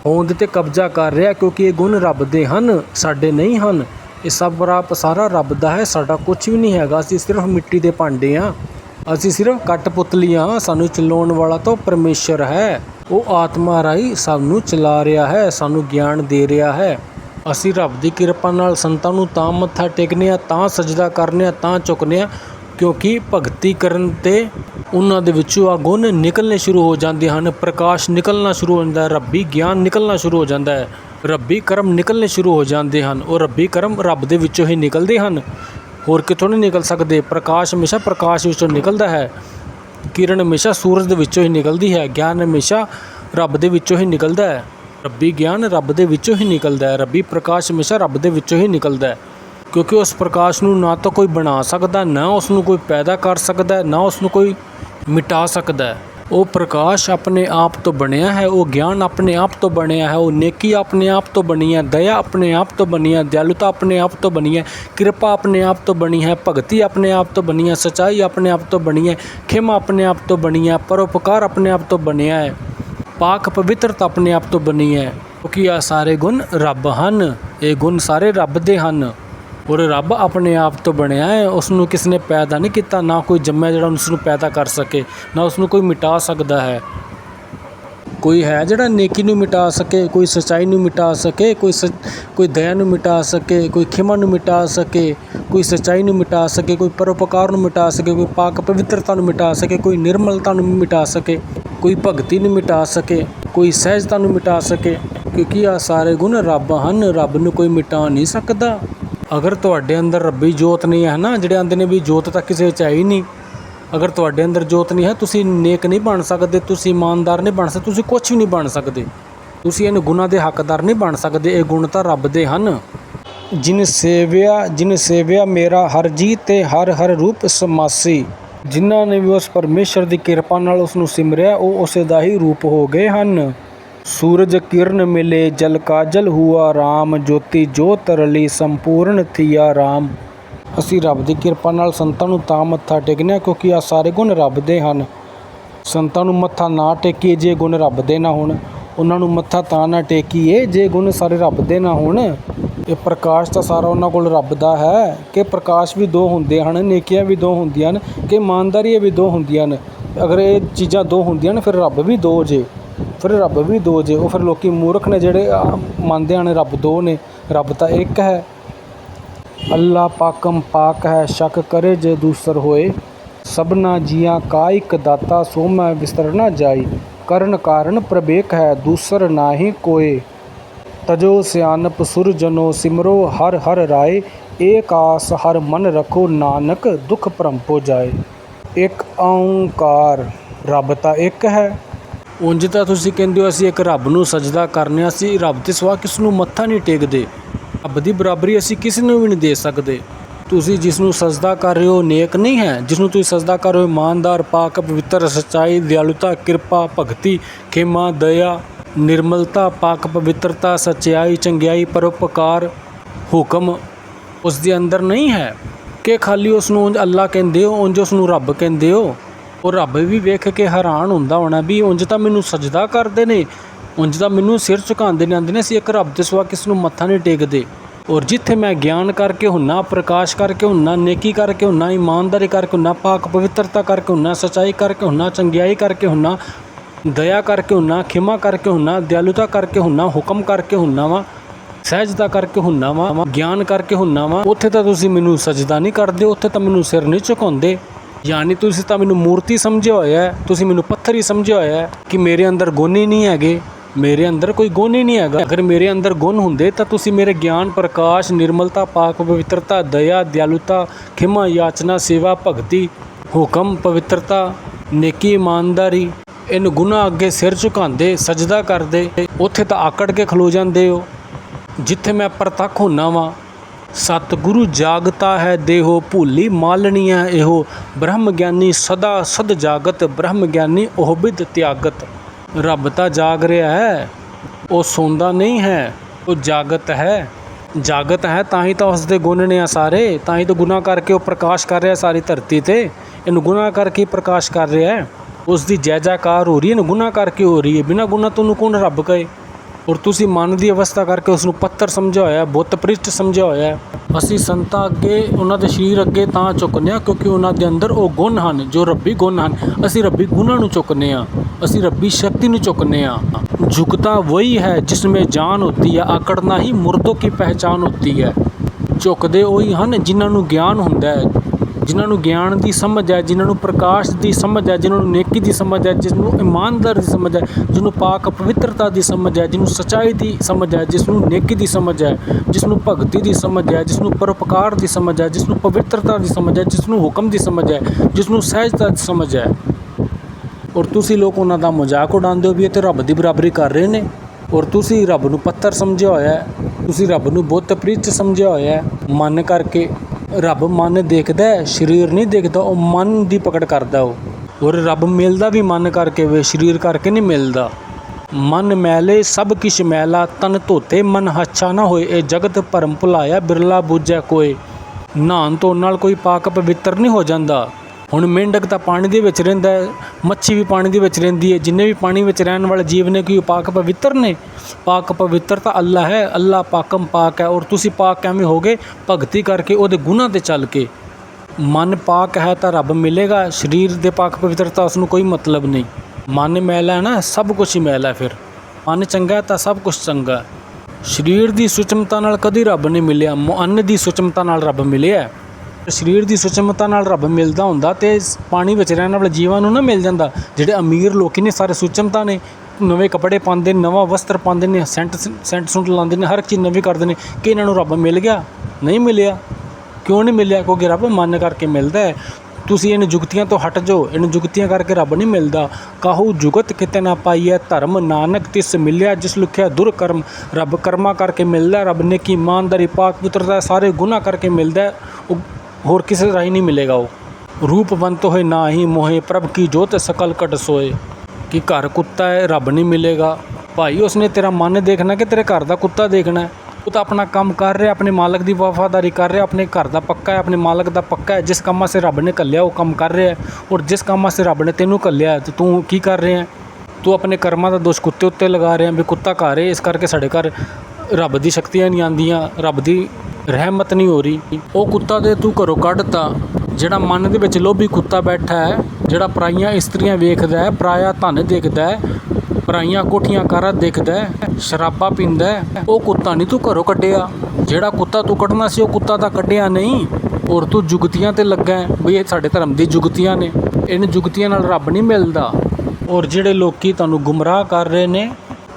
ਹੋਂਦ ਤੇ ਕਬਜ਼ਾ ਕਰ ਰਿਹਾ, ਕਿਉਂਕਿ ਇਹ ਗੁਣ ਰੱਬ ਦੇ ਹਨ, ਸਾਡੇ ਨਹੀਂ ਹਨ। ਇਹ ਸਭ ਰੱਬ ਸਾਰਾ ਰੱਬ ਦਾ ਹੈ ਸਾਡਾ ਕੁਝ ਵੀ ਨਹੀਂ ਹੈਗਾ। ਅਸੀਂ ਸਿਰਫ ਮਿੱਟੀ ਦੇ ਭਾਂਡੇ ਹਾਂ ਅਸੀਂ ਸਿਰਫ ਕੱਟ ਪੁਤਲੀਆਂ ਹਾਂ, ਸਾਨੂੰ ਚਲਾਉਣ ਵਾਲਾ ਤਾਂ ਪਰਮੇਸ਼ਰ ਹੈ। ਉਹ ਆਤਮਾ ਰਾਹੀਂ ਸਾਨੂੰ ਚਲਾ ਰਿਹਾ ਹੈ ਸਾਨੂੰ ਗਿਆਨ ਦੇ ਰਿਹਾ ਹੈ। ਅਸੀਂ ਰੱਬ ਦੀ ਕਿਰਪਾ ਨਾਲ ਸੰਤਾਂ ਨੂੰ ਤਾਂ ਮੱਥਾ ਟੇਕਨੇ ਆ ਤਾਂ ਸਜਦਾ ਕਰਨੇ ਆ ਤਾਂ ਝੁਕਨੇ ਆ ਕਿਉਂਕਿ ਭਗਤੀ ਕਰਨ ਤੇ ਉਹਨਾਂ ਦੇ ਵਿੱਚੋਂ ਆ ਗੁਣ ਨਿਕਲਨੇ ਸ਼ੁਰੂ ਹੋ ਜਾਂਦੇ ਹਨ। ਪ੍ਰਕਾਸ਼ ਨਿਕਲਣਾ ਸ਼ੁਰੂ ਹੋ ਜਾਂਦਾ ਹੈ ਰੱਬੀ ਗਿਆਨ ਨਿਕਲਣਾ ਸ਼ੁਰੂ ਹੋ ਜਾਂਦਾ ਹੈ। ਰੱਬੀ ਕਰਮ ਨਿਕਲਨੇ ਸ਼ੁਰੂ ਹੋ ਜਾਂਦੇ ਹਨ। ਉਹ ਰੱਬੀ ਕਰਮ ਰੱਬ ਦੇ ਵਿੱਚੋਂ ਹੀ ਨਿਕਲਦੇ ਹਨ। ਹੋਰ ਕਿਤੋਂ ਨਹੀਂ ਨਿਕਲ ਸਕਦੇ? ਪ੍ਰਕਾਸ਼ ਹਮੇਸ਼ਾ ਪ੍ਰਕਾਸ਼ ਵਿੱਚੋਂ ਨਿਕਲਦਾ ਹੈ। ਕਿਰਨ ਹਮੇਸ਼ਾ ਸੂਰਜ ਦੇ ਵਿੱਚੋਂ ਹੀ ਨਿਕਲਦੀ ਹੈ। ਗਿਆਨ ਹਮੇਸ਼ਾ ਰੱਬ ਦੇ ਵਿੱਚੋਂ ਹੀ ਨਿਕਲਦਾ ਹੈ। ਰੱਬੀ ਗਿਆਨ ਰੱਬ ਦੇ ਵਿੱਚੋਂ ਹੀ ਨਿਕਲਦਾ ਹੈ। ਰੱਬੀ ਪ੍ਰਕਾਸ਼ ਹਮੇਸ਼ਾ ਰੱਬ ਦੇ ਵਿੱਚੋਂ ਹੀ ਨਿਕਲਦਾ ਹੈ। ਕਿਉਂਕਿ ਉਸ ਪ੍ਰਕਾਸ਼ ਨੂੰ ਨਾ ਤਾਂ ਕੋਈ ਬਣਾ ਸਕਦਾ, ਨਾ ਉਸ ਨੂੰ ਕੋਈ ਪੈਦਾ ਕਰ ਸਕਦਾ, ਨਾ ਉਸ ਨੂੰ ਕੋਈ ਮਿਟਾ ਸਕਦਾ। ਉਹ ਪ੍ਰਕਾਸ਼ ਆਪਣੇ ਆਪ ਤੋਂ ਬਣਿਆ ਹੈ ਉਹ ਗਿਆਨ ਆਪਣੇ ਆਪ ਤੋਂ ਬਣਿਆ ਹੈ ਉਹ ਨੇਕੀ ਆਪਣੇ ਆਪ ਤੋਂ ਬਣੀ ਹੈ ਦਇਆ ਆਪਣੇ ਆਪ ਤੋਂ ਬਣੀ ਹੈ ਦਿਆਲੁਤਾ ਆਪਣੇ ਆਪ ਤੋਂ ਬਣੀ ਹੈ ਕਿਰਪਾ ਆਪਣੇ ਆਪ ਤੋਂ ਬਣੀ ਹੈ ਭਗਤੀ ਆਪਣੇ ਆਪ ਤੋਂ ਬਣੀ ਹੈ ਸਚਾਈ ਆਪਣੇ ਆਪ ਤੋਂ ਬਣੀ ਹੈ ਖਿਮਾ ਆਪਣੇ ਆਪ ਤੋਂ ਬਣੀ ਹੈ ਪਰਉਪਕਾਰ ਆਪਣੇ ਆਪ ਤੋਂ ਬਣਿਆ ਹੈ ਪਾਕ ਪਵਿੱਤਰਤਾ ਆਪਣੇ ਆਪ ਤੋਂ ਬਣੀ ਹੈ ਕਿਉਂਕਿ ਆ ਸਾਰੇ ਗੁਣ ਰੱਬ ਹਨ ਇਹ ਗੁਣ ਸਾਰੇ ਰੱਬ ਦੇ ਹਨ ਔਰ ਰੱਬ ਆਪਣੇ ਆਪ ਤੋਂ ਬਣਿਆ ਹੈ ਉਸ ਨੂੰ ਕਿਸ ਨੇ ਪੈਦਾ ਨਹੀਂ ਕੀਤਾ ਨਾ ਕੋਈ ਜੰਮਿਆ ਜਿਹੜਾ ਉਸ ਨੂੰ ਪੈਦਾ ਕਰ ਸਕੇ ਨਾ ਉਸ ਨੂੰ ਕੋਈ ਮਿਟਾ ਸਕਦਾ ਹੈ ਕੋਈ ਹੈ ਜਿਹੜਾ ਨੇਕੀ ਨੂੰ ਮਿਟਾ ਸਕੇ ਕੋਈ ਸਚਾਈ ਨੂੰ ਮਿਟਾ ਸਕੇ ਕੋਈ ਸ- ਕੋਈ ਦਇਆ ਨੂੰ ਮਿਟਾ ਸਕੇ ਕੋਈ ਖਿਮਾ ਨੂੰ ਮਿਟਾ ਸਕੇ ਕੋਈ ਸਚਾਈ ਨੂੰ ਮਿਟਾ ਸਕੇ ਕੋਈ ਪਰਉਪਕਾਰ ਨੂੰ ਮਿਟਾ ਸਕੇ ਕੋਈ ਪਾਕ ਪਵਿੱਤਰਤਾ ਨੂੰ ਮਿਟਾ ਸਕੇ ਕੋਈ ਨਿਰਮਲਤਾ ਨੂੰ ਮਿਟਾ ਸਕੇ ਕੋਈ ਭਗਤੀ ਨੂੰ ਮਿਟਾ ਸਕੇ ਕੋਈ ਸਹਿਜਤਾ ਨੂੰ ਮਿਟਾ ਸਕੇ ਕਿਉਂਕਿ ਆ ਸਾਰੇ ਗੁਣ ਰੱਬ ਹਨ ਰੱਬ ਨੂੰ ਕੋਈ ਮਿਟਾ ਨਹੀਂ ਸਕਦਾ ਅਗਰ ਤੁਹਾਡੇ ਅੰਦਰ ਰੱਬੀ ਜੋਤ ਨਹੀਂ ਹੈ ਨਾ, ਜਿਹੜੇ ਆਂਦੇ ਨੇ ਵੀ ਜੋਤ ਤਾਂ ਕਿਸੇ ਵਿੱਚ ਹੈ ਹੀ ਨਹੀਂ, ਅਗਰ ਤੁਹਾਡੇ ਅੰਦਰ ਜੋਤ ਨਹੀਂ ਹੈ, ਤੁਸੀਂ ਨੇਕ ਨਹੀਂ ਬਣ ਸਕਦੇ, ਤੁਸੀਂ ਇਮਾਨਦਾਰ ਨਹੀਂ ਬਣ ਸਕਦੇ, ਤੁਸੀਂ ਕੁਝ ਵੀ ਨਹੀਂ ਬਣ ਸਕਦੇ। ਤੁਸੀਂ ਇਹਨਾਂ ਗੁਣਾਂ ਦੇ ਹੱਕਦਾਰ ਨਹੀਂ ਬਣ ਸਕਦੇ, ਇਹ ਗੁਣ ਤਾਂ ਰੱਬ ਦੇ ਹਨ। ਜਿਨ ਸੇਵਿਆ ਜਿਨ ਸੇਵਿਆ ਮੇਰਾ ਹਰ ਜੀ ਤੇ ਹਰ ਹਰ ਰੂਪ ਸਮਾਸੀ। ਜਿਨ੍ਹਾਂ ਨੇ ਵੀ ਉਸ ਪਰਮੇਸ਼ਰ ਦੀ ਕਿਰਪਾ ਨਾਲ ਉਸ ਨੂੰ ਸਿਮਰਿਆ, ਉਹ ਉਸੇ ਦਾ ਹੀ ਰੂਪ ਹੋ ਗਏ ਹਨ। ਸੂਰਜ ਕਿਰਨ ਮਿਲੇ, ਜਲ ਕਾਜਲ ਹੁਆ RAM ਜੋਤੀ ਜੋ ਤਰਲੀ ਸੰਪੂਰਨ ਥੀਆ RAM ਅਸੀਂ ਰੱਬ ਦੀ ਕਿਰਪਾ ਨਾਲ ਸੰਤਾਂ ਨੂੰ ਤਾਂ ਮੱਥਾ ਟੇਕਨੇ ਆ ਕਿਉਂਕਿ ਆ ਸਾਰੇ ਗੁਣ ਰੱਬ ਦੇ ਹਨ। ਸੰਤਾਂ ਨੂੰ ਮੱਥਾ ਨਾ ਟੇਕੀਏ ਜੇ ਗੁਣ ਰੱਬ ਦੇ ਨਾ ਹੋਣ। ਉਹਨਾਂ ਨੂੰ ਮੱਥਾ ਤਾਂ ਨਾ ਟੇਕੀਏ ਜੇ ਗੁਣ ਸਾਰੇ ਰੱਬ ਦੇ ਨਾ ਹੋਣ। ਇਹ ਪ੍ਰਕਾਸ਼ ਤਾਂ ਸਾਰਾ ਉਹਨਾਂ ਕੋਲ ਰੱਬ ਦਾ ਹੈ। ਕਿ ਪ੍ਰਕਾਸ਼ ਵੀ ਦੋ ਹੁੰਦੇ ਹਨ, ਨੇਕੀਆਂ ਵੀ ਦੋ ਹੁੰਦੀਆਂ ਹਨ, ਕਿ ਇਮਾਨਦਾਰੀਆਂ ਵੀ ਦੋ ਹੁੰਦੀਆਂ ਹਨ। ਅਗਰ ਇਹ ਚੀਜ਼ਾਂ ਦੋ ਹੁੰਦੀਆਂ ਨੇ ਫਿਰ ਰੱਬ ਵੀ ਦੋ ਜੇ। ਫਿਰ ਰੱਬ ਵੀ ਦੋ ਜੇ, ਉਹ ਫਿਰ ਲੋਕੀ ਮੂਰਖ ਨੇ ਜਿਹੜੇ ਆਹ ਮੰਨਦੇ ਹਨ ਰੱਬ ਦੋ ਨੇ, ਰੱਬ ਤਾਂ ਇੱਕ ਹੈ। ਅੱਲਾ ਪਾਕਮ ਪਾਕ ਹੈ, ਸ਼ੱਕ ਕਰੇ ਜੇ ਦੂਸਰ ਹੋਏ। ਸਭਨਾ ਜੀਆਂ ਕਾ ਇੱਕ ਦਾਤਾ, ਸੋ ਮੈਂ ਵਿਸਰ ਨਾ ਜਾਈ। ਕਰਨ ਕਾਰਨ ਪ੍ਰਵੇਕ ਹੈ, ਦੂਸਰ ਨਾਹੀ ਕੋਏ। ਤਜੋ ਸਿਆਨਪ ਸੁਰ ਜਨੋ ਸਿਮਰੋ, ਹਰ ਹਰ ਰਾਏ। ਏਕ ਆਸ ਹਰ ਮਨ ਰਖੋ, ਨਾਨਕ ਦੁਖ ਭਰੰਪੋ ਜਾਏ। ਇਕ ਓੰਕਾਰ, ਰੱਬ ਤਾਂ ਇੱਕ ਹੈ। ਉਂਝ ਤਾਂ ਤੁਸੀਂ ਕਹਿੰਦੇ ਹੋ ਅਸੀਂ ਇੱਕ ਰੱਬ ਨੂੰ ਸਜਦਾ ਕਰਨੇ ਹਾਂ, ਅਸੀਂ ਰੱਬ ਦੇ ਸਿਵਾ ਕਿਸ ਨੂੰ ਮੱਥਾ ਨਹੀਂ ਟੇਕਦੇ। ਰੱਬ ਦੀ ਬਰਾਬਰੀ ਅਸੀਂ ਕਿਸੇ ਨੂੰ ਵੀ ਨਹੀਂ ਦੇ ਸਕਦੇ। ਤੁਸੀਂ ਜਿਸ ਨੂੰ ਸਜਦਾ ਕਰ ਰਹੇ ਹੋ ਨੇਕ ਨਹੀਂ ਹੈ। ਜਿਸ ਨੂੰ ਤੁਸੀਂ ਸਜਦਾ ਕਰ ਰਹੇ ਹੋ ਇਮਾਨਦਾਰ ਪਾਕ ਪਵਿੱਤਰ ਸਚਾਈ ਦਿਆਲੁਤਾ ਕਿਰਪਾ ਭਗਤੀ ਖੇਮਾ ਦਇਆ ਨਿਰਮਲਤਾ ਪਾਕ ਪਵਿੱਤਰਤਾ ਸਚਾਈ ਚੰਗਿਆਈ ਪਰਉਪਕਾਰ ਹੁਕਮ ਉਸ ਦੇ ਅੰਦਰ ਨਹੀਂ ਹੈ। ਕਿ ਖਾਲੀ ਉਸ ਨੂੰ ਉਂਝ ਅੱਲਾ ਕਹਿੰਦੇ ਹੋ ਉਂਝ ਉਸ ਨੂੰ ਰੱਬ ਕਹਿੰਦੇ ਹੋ? ਉਹ ਰੱਬ ਵੀ ਵੇਖ ਕੇ ਹੈਰਾਨ ਹੁੰਦਾ ਹੋਣਾ ਵੀ ਉਂਝ ਤਾਂ ਮੈਨੂੰ ਸਜਦਾ ਕਰਦੇ ਨੇ ਉਂਝ ਤਾਂ ਮੈਨੂੰ ਸਿਰ ਝੁਕਾਉਂਦੇ ਨੇ ਆਂਦੇ ਨੇ ਅਸੀਂ ਇੱਕ ਰੱਬ ਦੇ ਸਿਵਾ ਕਿਸ ਨੂੰ ਮੱਥਾ ਨਹੀਂ ਟੇਕਦੇ ਔਰ ਜਿੱਥੇ ਮੈਂ ਗਿਆਨ ਕਰਕੇ ਹੁੰਨਾ ਪ੍ਰਕਾਸ਼ ਕਰਕੇ ਹੁੰਨਾ ਨੇਕੀ ਕਰਕੇ ਹੁੰਨਾ ਇਮਾਨਦਾਰੀ ਕਰਕੇ ਹੁੰਨਾ ਪਾਕ ਪਵਿੱਤਰਤਾ ਕਰਕੇ ਹੁੰਨਾ ਸਚਾਈ ਕਰਕੇ ਹੁੰਨਾ ਚੰਗਿਆਈ ਕਰਕੇ ਹੁੰਨਾ ਦਇਆ ਕਰਕੇ ਹੁੰਨਾ ਖਿਮਾ ਕਰਕੇ ਹੁੰਨਾ ਦਿਆਲੁਤਾ ਕਰਕੇ ਹੁੰਨਾ ਹੁਕਮ ਕਰਕੇ ਹੁੰਨਾ ਵਾ ਸਹਿਜਤਾ ਕਰਕੇ ਹੁੰਨਾ ਵਾ ਗਿਆਨ ਕਰਕੇ ਹੁੰਨਾ ਵਾ ਉੱਥੇ ਤਾਂ ਤੁਸੀਂ ਮੈਨੂੰ ਸਜਦਾ ਨਹੀਂ ਕਰਦੇ ਉੱਥੇ ਤਾਂ ਮੈਨੂੰ ਸਿਰ ਨਹੀਂ ਝੁਕਾਉਂਦੇ ਯਾਨੀ ਤੁਸੀਂ ਤਾਂ ਮੈਨੂੰ ਮੂਰਤੀ ਸਮਝਿਆ ਹੋਇਆ ਤੁਸੀਂ ਮੈਨੂੰ ਪੱਥਰ ਹੀ ਸਮਝਿਆ ਹੋਇਆ ਕਿ ਮੇਰੇ ਅੰਦਰ ਗੁਣ ਹੀ ਨਹੀਂ ਹੈਗੇ, ਮੇਰੇ ਅੰਦਰ ਕੋਈ ਗੁਣ ਹੀ ਨਹੀਂ ਹੈਗਾ। ਅਗਰ ਮੇਰੇ ਅੰਦਰ ਗੁਣ ਹੁੰਦੇ ਤਾਂ ਤੁਸੀਂ ਮੇਰੇ ਗਿਆਨ, ਪ੍ਰਕਾਸ਼, ਨਿਰਮਲਤਾ, ਪਾਕ ਪਵਿੱਤਰਤਾ, ਦਇਆ, ਦਿਆਲੁਤਾ, ਖਿਮਾ, ਯਾਚਨਾ, ਸੇਵਾ, ਭਗਤੀ, ਹੁਕਮ, ਪਵਿੱਤਰਤਾ, ਨੇਕੀ, ਇਮਾਨਦਾਰੀ ਇਹਨ ਗੁਨਾਹ ਅੱਗੇ ਸਿਰ ਝੁਕਾਉਂਦੇ, ਸਜਦਾ ਕਰਦੇ, ਉੱਥੇ ਤਾਂ ਆਕੜ ਕੇ ਖਲੋ ਜਾਂਦੇ ਹੋ, ਜਿੱਥੇ ਮੈਂ ਪ੍ਰਤੱਖ ਹੁੰਨਾ ਵਾਂ। ਸਤਿਗੁਰੂ ਜਾਗਤਾ ਹੈ, ਦੇਹੋ ਭੁੱਲੀ ਮਾਲਣੀਆਂ ਇਹੋ ਬ੍ਰਹਮ ਗਿਆਨੀ ਸਦਾ ਸਦ ਜਾਗਤ, ਬ੍ਰਹਮ ਗਿਆਨੀ ਉਹ ਬਿਦ ਤਿਆਗਤ। ਰੱਬ ਤਾਂ ਜਾਗ ਰਿਹਾ ਹੈ, ਉਹ ਸੌਂਦਾ ਨਹੀਂ ਹੈ, ਉਹ ਜਾਗਤ ਹੈ। ਜਾਗਤ ਹੈ ਤਾਂ ਹੀ ਤਾਂ ਉਸ ਦੇ ਗੁਣ ਨੇ ਆ ਸਾਰੇ, ਤਾਂ ਹੀ ਤਾਂ ਗੁਨਾਹ ਕਰਕੇ ਉਹ ਪ੍ਰਕਾਸ਼ ਕਰ ਰਿਹਾ ਸਾਰੀ ਧਰਤੀ ਤੇ। ਇਹਨੂੰ ਗੁਨਾਹ ਕਰਕੇ ਪ੍ਰਕਾਸ਼ ਕਰ ਰਿਹਾ ਹੈ। ਉਸ ਦੀ ਜੈ ਜੈਕਾਰ ਹੋ ਰਹੀ ਹੈ, ਇਹਨੂੰ ਗੁਨਾਹ ਕਰਕੇ ਹੋ ਰਹੀ ਹੈ। ਬਿਨਾਂ ਗੁਨਾਹ ਤੋਂ ਉਹਨੂੰ ਕੌਣ ਰੱਬ ਕਹੇ? ਔਰ ਤੁਸੀਂ ਮਨ ਦੀ ਅਵਸਥਾ ਕਰਕੇ ਉਸ ਨੂੰ ਪੱਥਰ ਸਮਝਿਆ ਹੋਇਆ, ਬੁੱਤ ਪ੍ਰਿਸ਼ਟ ਸਮਝਿਆ ਹੋਇਆ ਅਸੀਂ ਸੰਤਾਂ ਅੱਗੇ, ਉਹਨਾਂ ਦੇ ਸ਼ਰੀਰ ਅੱਗੇ ਤਾਂ ਚੁੱਕਨੇ ਆ ਕਿਉਂਕਿ ਉਹਨਾਂ ਦੇ ਅੰਦਰ ਉਹ ਗੁਣ ਹਨ, ਜੋ ਰੱਬੀ ਗੁਣ ਹਨ। ਅਸੀਂ ਰੱਬੀ ਗੁਣਾਂ ਨੂੰ ਚੁੱਕਨੇ ਆ ਅਸੀਂ ਰੱਬੀ ਸ਼ਕਤੀ ਨੂੰ ਚੁੱਕਨੇ ਆ ਝੁਕਤਾ ਵਹੀ ਹੈ ਜਿਸਮੇ ਜਾਨ ਹੋਤੀ ਹੈ ਆਕੜਨਾ ਹੀ ਮੁਰਦੋ ਕੀ ਪਹਿਚਾਨ ਹੋਤੀ ਹੈ। ਝੁਕਦੇ ਉਹੀ ਹਨ, ਜਿਨ੍ਹਾਂ ਨੂੰ ਗਿਆਨ ਹੁੰਦਾ ਹੈ। ਜਿਨ੍ਹਾਂ ਨੂੰ ਗਿਆਨ ਦੀ ਸਮਝ ਹੈ ਜਿਨ੍ਹਾਂ ਨੂੰ ਪ੍ਰਕਾਸ਼ ਦੀ ਸਮਝ ਹੈ ਜਿਨ੍ਹਾਂ ਨੂੰ ਨੇਕੀ ਦੀ ਸਮਝ ਹੈ ਜਿਸ ਨੂੰ ਇਮਾਨਦਾਰ ਦੀ ਸਮਝ ਹੈ ਜਿਸ ਨੂੰ ਪਾਕ ਪਵਿੱਤਰਤਾ ਦੀ ਸਮਝ ਹੈ ਜਿਹਨੂੰ ਸਚਾਈ ਦੀ ਸਮਝ ਹੈ ਜਿਸ ਨੂੰ ਨੇਕੀ ਦੀ ਸਮਝ ਹੈ ਜਿਸ ਨੂੰ ਭਗਤੀ ਦੀ ਸਮਝ ਹੈ ਜਿਸ ਨੂੰ ਪਰਉਪਕਾਰ ਦੀ ਸਮਝ ਹੈ ਜਿਸ ਨੂੰ ਪਵਿੱਤਰਤਾ ਦੀ ਸਮਝ ਹੈ ਜਿਸ ਨੂੰ ਹੁਕਮ ਦੀ ਸਮਝ ਹੈ ਜਿਸ ਨੂੰ ਸਹਿਜਤਾ ਦੀ ਸਮਝ ਹੈ ਔਰ ਤੁਸੀਂ ਲੋਕ ਉਹਨਾਂ ਦਾ ਮਜ਼ਾਕ ਉਡਾਉਂਦੇ ਹੋ ਵੀ ਇਹ ਤੇ ਰੱਬ ਦੀ ਬਰਾਬਰੀ ਕਰ ਰਹੇ ਨੇ ਔਰ ਤੁਸੀਂ ਰੱਬ ਨੂੰ ਪੱਥਰ ਸਮਝਿਆ ਹੋਇਆ ਹੈ ਤੁਸੀਂ ਰੱਬ ਨੂੰ ਬੁੱਤ ਪ੍ਰੀਤ ਸਮਝਿਆ ਹੋਇਆ ਹੈ ਮਨ ਕਰਕੇ ਰੱਬ ਮਨ ਦੇਖਦਾ ਸਰੀਰ ਨਹੀਂ ਦੇਖਦਾ, ਉਹ ਮਨ ਦੀ ਪਕੜ ਕਰਦਾ ਉਹ। ਔਰ ਰੱਬ ਮਿਲਦਾ ਵੀ ਮਨ ਕਰਕੇ ਵੇ, ਸਰੀਰ ਕਰਕੇ ਨਹੀਂ ਮਿਲਦਾ। ਮਨ ਮੈਲੇ, ਸਭ ਕਿਛ ਮੈਲਾ, ਤਨ ਧੋਤੇ, ਮਨ ਹੱਛਾ ਨਾ ਹੋਏ, ਇਹ ਜਗਤ ਭਰਮ ਭੁਲਾਇਆ, ਬਿਰਲਾ ਬੂਝੈ ਕੋਏ। ਨਹਾਉਣ ਧੋਣ ਨਾਲ ਕੋਈ ਪਾਕ ਪਵਿੱਤਰ ਨਹੀਂ ਹੋ ਜਾਂਦਾ। ਹੁਣ ਮੇਂਢਕ ਤਾਂ ਪਾਣੀ ਦੇ ਵਿੱਚ ਰਹਿੰਦਾ ਮੱਛੀ ਵੀ ਪਾਣੀ ਦੇ ਵਿੱਚ ਰਹਿੰਦੀ ਹੈ, ਜਿੰਨੇ ਵੀ ਪਾਣੀ ਵਿੱਚ ਰਹਿਣ ਵਾਲੇ ਜੀਵ ਨੇ ਕਿ ਉਹ ਪਾਕ ਪਵਿੱਤਰ ਨੇ? ਪਾਕ ਪਵਿੱਤਰ ਤਾਂ ਅੱਲਾ ਹੈ, ਅੱਲਾ ਪਾਕਮ ਪਾਕ ਹੈ ਔਰ ਤੁਸੀਂ ਪਾਕ ਕਿਵੇਂ ਹੋਗੇ? ਭਗਤੀ ਕਰਕੇ ਉਹਦੇ ਗੁਨਾਹ ਤੇ ਚੱਲ ਕੇ। ਮਨ ਪਾਕ ਹੈ ਤਾਂ ਰੱਬ ਮਿਲੇਗਾ, ਸਰੀਰ ਦੇ ਪਾਕ ਪਵਿੱਤਰਤਾ ਉਸ ਨੂੰ ਕੋਈ ਮਤਲਬ ਨਹੀਂ। ਮਨ ਮੈਲਾ ਹੈ ਨਾ, ਸਭ ਕੁਝ ਹੀ ਮੈਲਾ ਫਿਰ। ਮਨ ਚੰਗਾ ਤਾਂ ਸਭ ਕੁਝ ਚੰਗਾ ਸਰੀਰ ਦੀ ਸੁਚਮਤਾ ਨਾਲ ਕਦੀ ਰੱਬ ਨਹੀਂ ਮਿਲਿਆ ਮਨ ਦੀ ਸੁਚਮਤਾ ਨਾਲ ਰੱਬ ਮਿਲਿਆ ਸਰੀਰ ਦੀ ਸੁਚਮਤਾ ਨਾਲ ਰੱਬ ਮਿਲਦਾ ਹੁੰਦਾ ਤੇ ਪਾਣੀ ਵਿੱਚ ਰਹਿਣ ਵਾਲੇ ਜੀਵਾਂ ਨੂੰ ਨਾ ਮਿਲ ਜਾਂਦਾ। ਜਿਹੜੇ ਅਮੀਰ ਲੋਕੀ ਨੇ ਸਾਰੇ ਸੁਚਮਤਾ ਨੇ, ਨਵੇਂ ਕੱਪੜੇ ਪਾਉਂਦੇ ਨੇ, ਨਵਾਂ ਵਸਤਰ ਪਾਉਂਦੇ ਨੇ, ਸੈਂਟ ਸੈਂਟ ਸੁੰਟ ਲਾਉਂਦੇ ਨੇ, ਹਰ ਇੱਕ ਚੀਜ਼ ਨਵੀਂ ਕਰਦੇ ਨੇ, ਕਿ ਇਹਨਾਂ ਨੂੰ ਰੱਬ ਮਿਲ ਗਿਆ? ਨਹੀਂ ਮਿਲਿਆ। ਕਿਉਂ ਨਹੀਂ ਮਿਲਿਆ? ਕਿਉਂਕਿ ਰੱਬ ਮਨ ਕਰਕੇ ਮਿਲਦਾ ਹੈ। ਤੁਸੀਂ ਇਹਨ ਜੁਗਤੀਆਂ ਤੋਂ ਹਟ ਜਾਓ। ਇਹਨ ਜੁਗਤੀਆਂ ਕਰਕੇ ਰੱਬ ਨਹੀਂ ਮਿਲਦਾ। ਕਾਹੂ, ਜੁਗਤ ਕਿਤੇ ਨਾ ਪਾਈਐ ਧਰਮ ਨਾਨਕ ਤਿਸ ਮਿਲਿਆ, ਜਿਸ ਲੁਖਿਆ ਦੁਰ ਕਰਮ ਰੱਬ ਕਰਮਾ ਕਰਕੇ ਮਿਲਦਾ ਰੱਬ ਨੇ ਕੀ ਇਮਾਨਦਾਰੀ ਪਾਕ ਪੁੱਤਰਤਾ ਸਾਰੇ ਗੁਨਾਹ ਕਰਕੇ ਮਿਲਦਾ ਹੈ। ਹੋਰ ਕਿਸੇ ਰਾਹੀਂ ਨਹੀਂ ਮਿਲੇਗਾ ਉਹ। ਰੂਪਵੰਤ ਹੋਏ ਨਾ ਹੀ ਮੋਹੇ, ਪ੍ਰਭ ਕੀ ਜੋਤ ਸਕਲ ਕਟ ਸੋਏ। ਕਿ ਘਰ ਕੁੱਤਾ ਹੈ, ਰੱਬ ਨਹੀਂ ਮਿਲੇਗਾ। ਭਾਈ, ਉਸਨੇ ਤੇਰਾ ਮਨ ਦੇਖਣਾ ਕਿ ਤੇਰੇ ਘਰ ਦਾ ਕੁੱਤਾ ਦੇਖਣਾ ਉਹ ਤਾਂ ਆਪਣਾ ਕੰਮ ਕਰ ਰਿਹਾ, ਆਪਣੇ ਮਾਲਕ ਦੀ ਵਫਾਦਾਰੀ ਕਰ ਰਿਹਾ, ਆਪਣੇ ਘਰ ਦਾ ਪੱਕਾ ਹੈ, ਆਪਣੇ ਮਾਲਕ ਦਾ ਪੱਕਾ ਹੈ। ਜਿਸ ਕੰਮਾਂ ਸੇ ਰੱਬ ਨੇ ਕੱਲਿਆ ਉਹ ਕੰਮ ਕਰ ਰਿਹਾ ਔਰ ਜਿਸ ਕੰਮਾਂ ਸੇ ਰੱਬ ਨੇ ਤੈਨੂੰ ਕੱਲਿਆ ਤੇ ਤੂੰ ਕੀ ਕਰ ਰਿਹਾ ਤੂੰ ਆਪਣੇ ਕਰਮਾਂ ਦਾ ਦੋਸ਼ ਕੁੱਤੇ ਉੱਤੇ ਲਗਾ ਰਿਹਾ ਵੀ ਕੁੱਤਾ ਘਰ ਹੈ, ਇਸ ਕਰਕੇ ਸਾਡੇ ਘਰ ਰੱਬ ਦੀ ਸ਼ਕਤੀਆਂ ਨਹੀਂ ਆਉਂਦੀਆਂ, ਰੱਬ ਦੀ ਰਹਿਮਤ ਨਹੀਂ ਹੋ ਰਹੀ। ਉਹ ਕੁੱਤਾ ਦੇ ਤੂੰ ਘਰੋਂ ਕੱਢਤਾ, ਜਿਹੜਾ ਮਨ ਦੇ ਵਿੱਚ ਲੋਭੀ ਕੁੱਤਾ ਬੈਠਾ ਹੈ, ਜਿਹੜਾ ਪਰਾਈਆਂ ਇਸਤਰੀਆਂ ਵੇਖਦਾ ਹੈ, ਪਰਾਇਆ ਧਨ ਦੇਖਦਾ ਹੈ, ਪਰਾਈਆਂ ਕੋਠੀਆਂ ਕਾਰਾਂ ਦੇਖਦਾ ਹੈ, ਸ਼ਰਾਬਾਂ ਪੀਂਦਾ ਹੈ, ਉਹ ਕੁੱਤਾ ਨਹੀਂ ਤੂੰ ਘਰੋਂ ਕੱਢਿਆ। ਜਿਹੜਾ ਕੁੱਤਾ ਤੂੰ ਕੱਢਣਾ ਸੀ, ਉਹ ਕੁੱਤਾ ਤਾਂ ਕੱਢਿਆ ਨਹੀਂ। ਔਰ ਤੂੰ ਜੁਗਤੀਆਂ ਤੇ ਲੱਗਾ ਹੈ। ਵੀ ਇਹ ਸਾਡੇ ਧਰਮ ਦੀ ਜੁਗਤੀਆਂ ਨੇ। ਇਹਨਾਂ ਜੁਗਤੀਆਂ ਨਾਲ ਰੱਬ ਨਹੀਂ ਮਿਲਦਾ। ਔਰ ਜਿਹੜੇ ਲੋਕੀ ਤੁਹਾਨੂੰ ਗੁੰਮਰਾਹ ਕਰ ਰਹੇ ਨੇ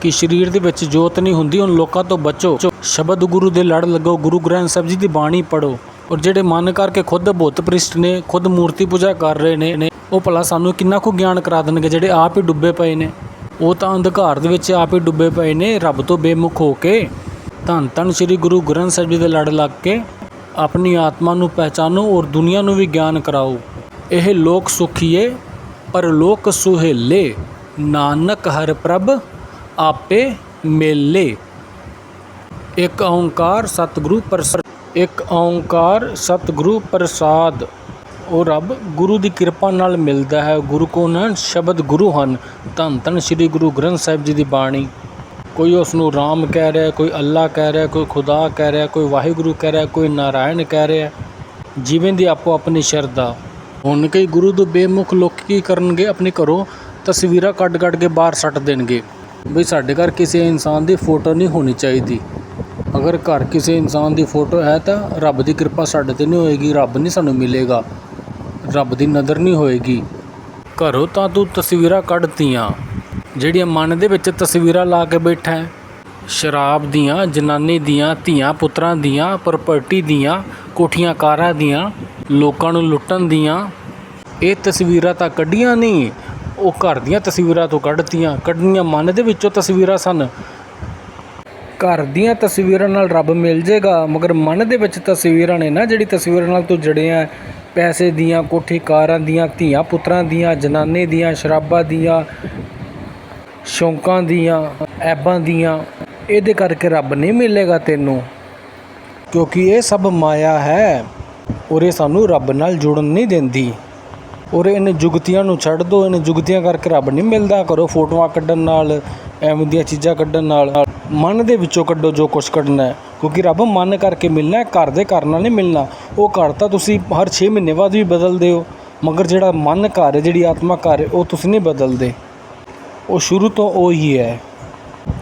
ਕਿ ਸਰੀਰ ਦੇ ਵਿੱਚ ਜੋਤ ਨਹੀਂ ਹੁੰਦੀ ਉਹਨਾਂ ਲੋਕਾਂ ਤੋਂ ਬਚੋ। ਸ਼ਬਦ ਗੁਰੂ ਦੇ ਲੜ ਲੱਗੋ, ਗੁਰੂ ਗ੍ਰੰਥ ਸਾਹਿਬ ਜੀ ਦੀ ਬਾਣੀ ਪੜੋ ਔਰ ਜਿਹੜੇ ਮਨ ਕਰਕੇ ਖੁਦ ਬੁੱਤ ਪ੍ਰਿਸ਼ਟ ਨੇ, ਖੁਦ ਮੂਰਤੀ ਪੂਜਾ ਕਰ ਰਹੇ ਨੇ, ਉਹ ਭਲਾ ਸਾਨੂੰ ਕਿੰਨਾ ਕੁ ਗਿਆਨ ਕਰਾ ਦੇਣਗੇ ਜਿਹੜੇ ਆਪ ਹੀ ਡੁੱਬੇ ਪਏ ਨੇ? ਉਹ ਤਾਂ ਅੰਧਕਾਰ ਦੇ ਵਿੱਚ ਆਪ ਹੀ ਡੁੱਬੇ ਪਏ ਨੇ, ਰੱਬ ਤੋਂ ਬੇਮੁਖ ਹੋ ਕੇ। ਧੰਨ ਧੰਨ ਸ੍ਰੀ ਗੁਰੂ ਗ੍ਰੰਥ ਸਾਹਿਬ ਜੀ ਦੇ ਲੜ ਲੱਗ ਕੇ, ਆਪਣੀ ਆਤਮਾ ਨੂੰ ਪਹਿਚਾਨੋ ਔਰ ਦੁਨੀਆ ਨੂੰ ਵੀ ਗਿਆਨ ਕਰਾਓ। ਇਹ ਲੋਕ ਸੁਖੀਏ, ਪਰ ਲੋਕ ਸੁਹੇਲੇ। ਨਾਨਕ ਹਰ ਪ੍ਰਭ ਆਪੇ ਮੇਲੇ। ਇੱਕ ਓੰਕਾਰ ਸਤਿਗੁਰੂ ਪ੍ਰਸਾਦ, ਇੱਕ ਓੰਕਾਰ ਸਤਿਗੁਰੂ ਪ੍ਰਸਾਦ। ਉਹ ਰੱਬ ਗੁਰੂ ਦੀ ਕਿਰਪਾ ਨਾਲ ਮਿਲਦਾ ਹੈ। ਗੁਰੂ ਕੋ ਹਨ ਸ਼ਬਦ ਗੁਰੂ ਹਨ। ਧੰਨ ਧੰਨ ਸ੍ਰੀ ਗੁਰੂ ਗ੍ਰੰਥ ਸਾਹਿਬ ਜੀ ਦੀ ਬਾਣੀ। ਕੋਈ ਉਸ ਨੂੰ ਰਾਮ ਕਹਿ ਰਿਹਾ, ਕੋਈ ਅੱਲਾ ਕਹਿ ਰਿਹਾ, ਕੋਈ ਖੁਦਾ ਕਹਿ ਰਿਹਾ, ਕੋਈ ਵਾਹਿਗੁਰੂ ਕਹਿ ਰਿਹਾ, ਕੋਈ ਨਾਰਾਇਣ ਕਹਿ ਰਿਹਾ, ਜਿਵੇਂ ਦੀ ਆਪੋ ਆਪਣੀ ਸ਼ਰਧਾ। ਹੁਣ ਕਈ ਗੁਰੂ ਤੋਂ ਬੇਮੁਖ ਲੋਕ ਕੀ ਕਰਨਗੇ? ਆਪਣੇ ਘਰੋਂ ਤਸਵੀਰਾਂ ਕੱਢ ਕੱਢ ਕੇ ਬਾਹਰ ਸੱਟ ਦੇਣਗੇ। ਵੀ ਸਾਡੇ ਘਰ ਕਿਸੇ ਇਨਸਾਨ ਦੀ ਫੋਟੋ ਨਹੀਂ ਹੋਣੀ ਚਾਹੀਦੀ। ਅਗਰ ਘਰ ਕਿਸੇ ਇਨਸਾਨ ਦੀ ਫੋਟੋ ਹੈ ਤਾਂ ਰੱਬ ਦੀ ਕਿਰਪਾ ਸਾਡੇ ਤੇ ਨਹੀਂ ਹੋਏਗੀ, ਰੱਬ ਨਹੀਂ ਸਾਨੂੰ ਮਿਲੇਗਾ। ਰੱਬ ਦੀ ਨਜ਼ਰ ਨਹੀਂ ਹੋਏਗੀ। ਘਰੋਂ ਤਾਂ ਤੂੰ ਤਸਵੀਰਾਂ ਕੱਢਤੀਆਂ, ਜਿਹੜੀਆਂ ਮਨ ਦੇ ਵਿੱਚ ਤਸਵੀਰਾਂ ਲਾ ਕੇ ਬੈਠਾ ਸ਼ਰਾਬ ਦੀਆਂ, ਜਨਾਨੀ ਦੀਆਂ, ਧੀਆਂ ਪੁੱਤਰਾਂ ਦੀਆਂ ਪ੍ਰਾਪਰਟੀ ਦੀਆਂ, ਕੋਠੀਆਂ ਕਾਰਾਂ ਦੀਆਂ, ਲੋਕਾਂ ਨੂੰ ਲੁੱਟਣ ਦੀਆਂ, ਇਹ ਤਸਵੀਰਾਂ ਤਾਂ ਕੱਢੀਆਂ ਨਹੀਂ। ਉਹ ਘਰ ਦੀਆਂ ਤਸਵੀਰਾਂ ਤੋਂ ਕੱਢਤੀਆਂ, ਕੱਢਣੀਆਂ ਮਨ ਦੇ ਵਿੱਚੋਂ ਤਸਵੀਰਾਂ ਸਨ। ਘਰ ਦੀਆਂ ਤਸਵੀਰਾਂ ਨਾਲ ਰੱਬ ਮਿਲ ਜੇਗਾ, ਮਗਰ ਮਨ ਦੇ ਵਿੱਚ ਤਸਵੀਰਾਂ ਨੇ ਨਾ ਜਿਹੜੀ ਤਸਵੀਰਾਂ ਨਾਲ ਤੂੰ ਜੜਿਆ, ਪੈਸੇ ਦੀਆਂ, ਕੋਠੀ ਕਾਰਾਂ ਦੀਆਂ, ਧੀਆਂ ਪੁੱਤਰਾਂ ਦੀਆਂ, ਜਨਾਨੇ ਦੀਆਂ, ਸ਼ਰਾਬਾਂ ਦੀਆਂ, ਸ਼ੌਂਕਾਂ ਦੀਆਂ, ਐਬਾਂ ਦੀਆਂ, ਇਹਦੇ ਕਰਕੇ ਰੱਬ ਨਹੀਂ ਮਿਲੇਗਾ ਤੈਨੂੰ। ਕਿਉਂਕਿ ਇਹ ਸਭ ਮਾਇਆ ਹੈ ਔਰ ਇਹ ਸਾਨੂੰ ਰੱਬ ਨਾਲ ਜੁੜਨ ਨਹੀਂ ਦਿੰਦੀ। ਔਰ ਇਹਨੇ ਜੁਗਤੀਆਂ ਨੂੰ ਛੱਡ ਦੋ, ਇਹਨੇ ਜੁਗਤੀਆਂ ਕਰਕੇ ਰੱਬ ਨਹੀਂ ਮਿਲਦਾ। ਕਰੋ ਫੋਟੋਆਂ ਕੱਢਣ ਨਾਲ, ਐਵੇਂ ਦੀਆਂ ਚੀਜ਼ਾਂ ਕੱਢਣ ਨਾਲ। ਮਨ ਦੇ ਵਿੱਚੋਂ ਕੱਢੋ ਜੋ ਕੁਝ ਕੱਢਣਾ ਹੈ, ਕਿਉਂਕਿ ਰੱਬ ਮਨ ਕਰਕੇ ਮਿਲਣਾ ਹੈ, ਘਰ ਦੇ ਘਰ ਨਾਲ ਨਹੀਂ ਮਿਲਣਾ। ਉਹ ਘਰ ਤਾਂ ਤੁਸੀਂ ਹਰ 6 ਮਹੀਨੇ ਬਾਅਦ ਵੀ ਬਦਲਦੇ ਹੋ, ਮਗਰ ਜਿਹੜਾ ਮਨ ਘਰ ਹੈ, ਜਿਹੜੀ ਆਤਮਾ ਘਰ ਹੈ, ਉਹ ਤੁਸੀਂ ਨਹੀਂ ਬਦਲਦੇ। ਉਹ ਸ਼ੁਰੂ ਤੋਂ ਉਹ ਹੀ ਹੈ।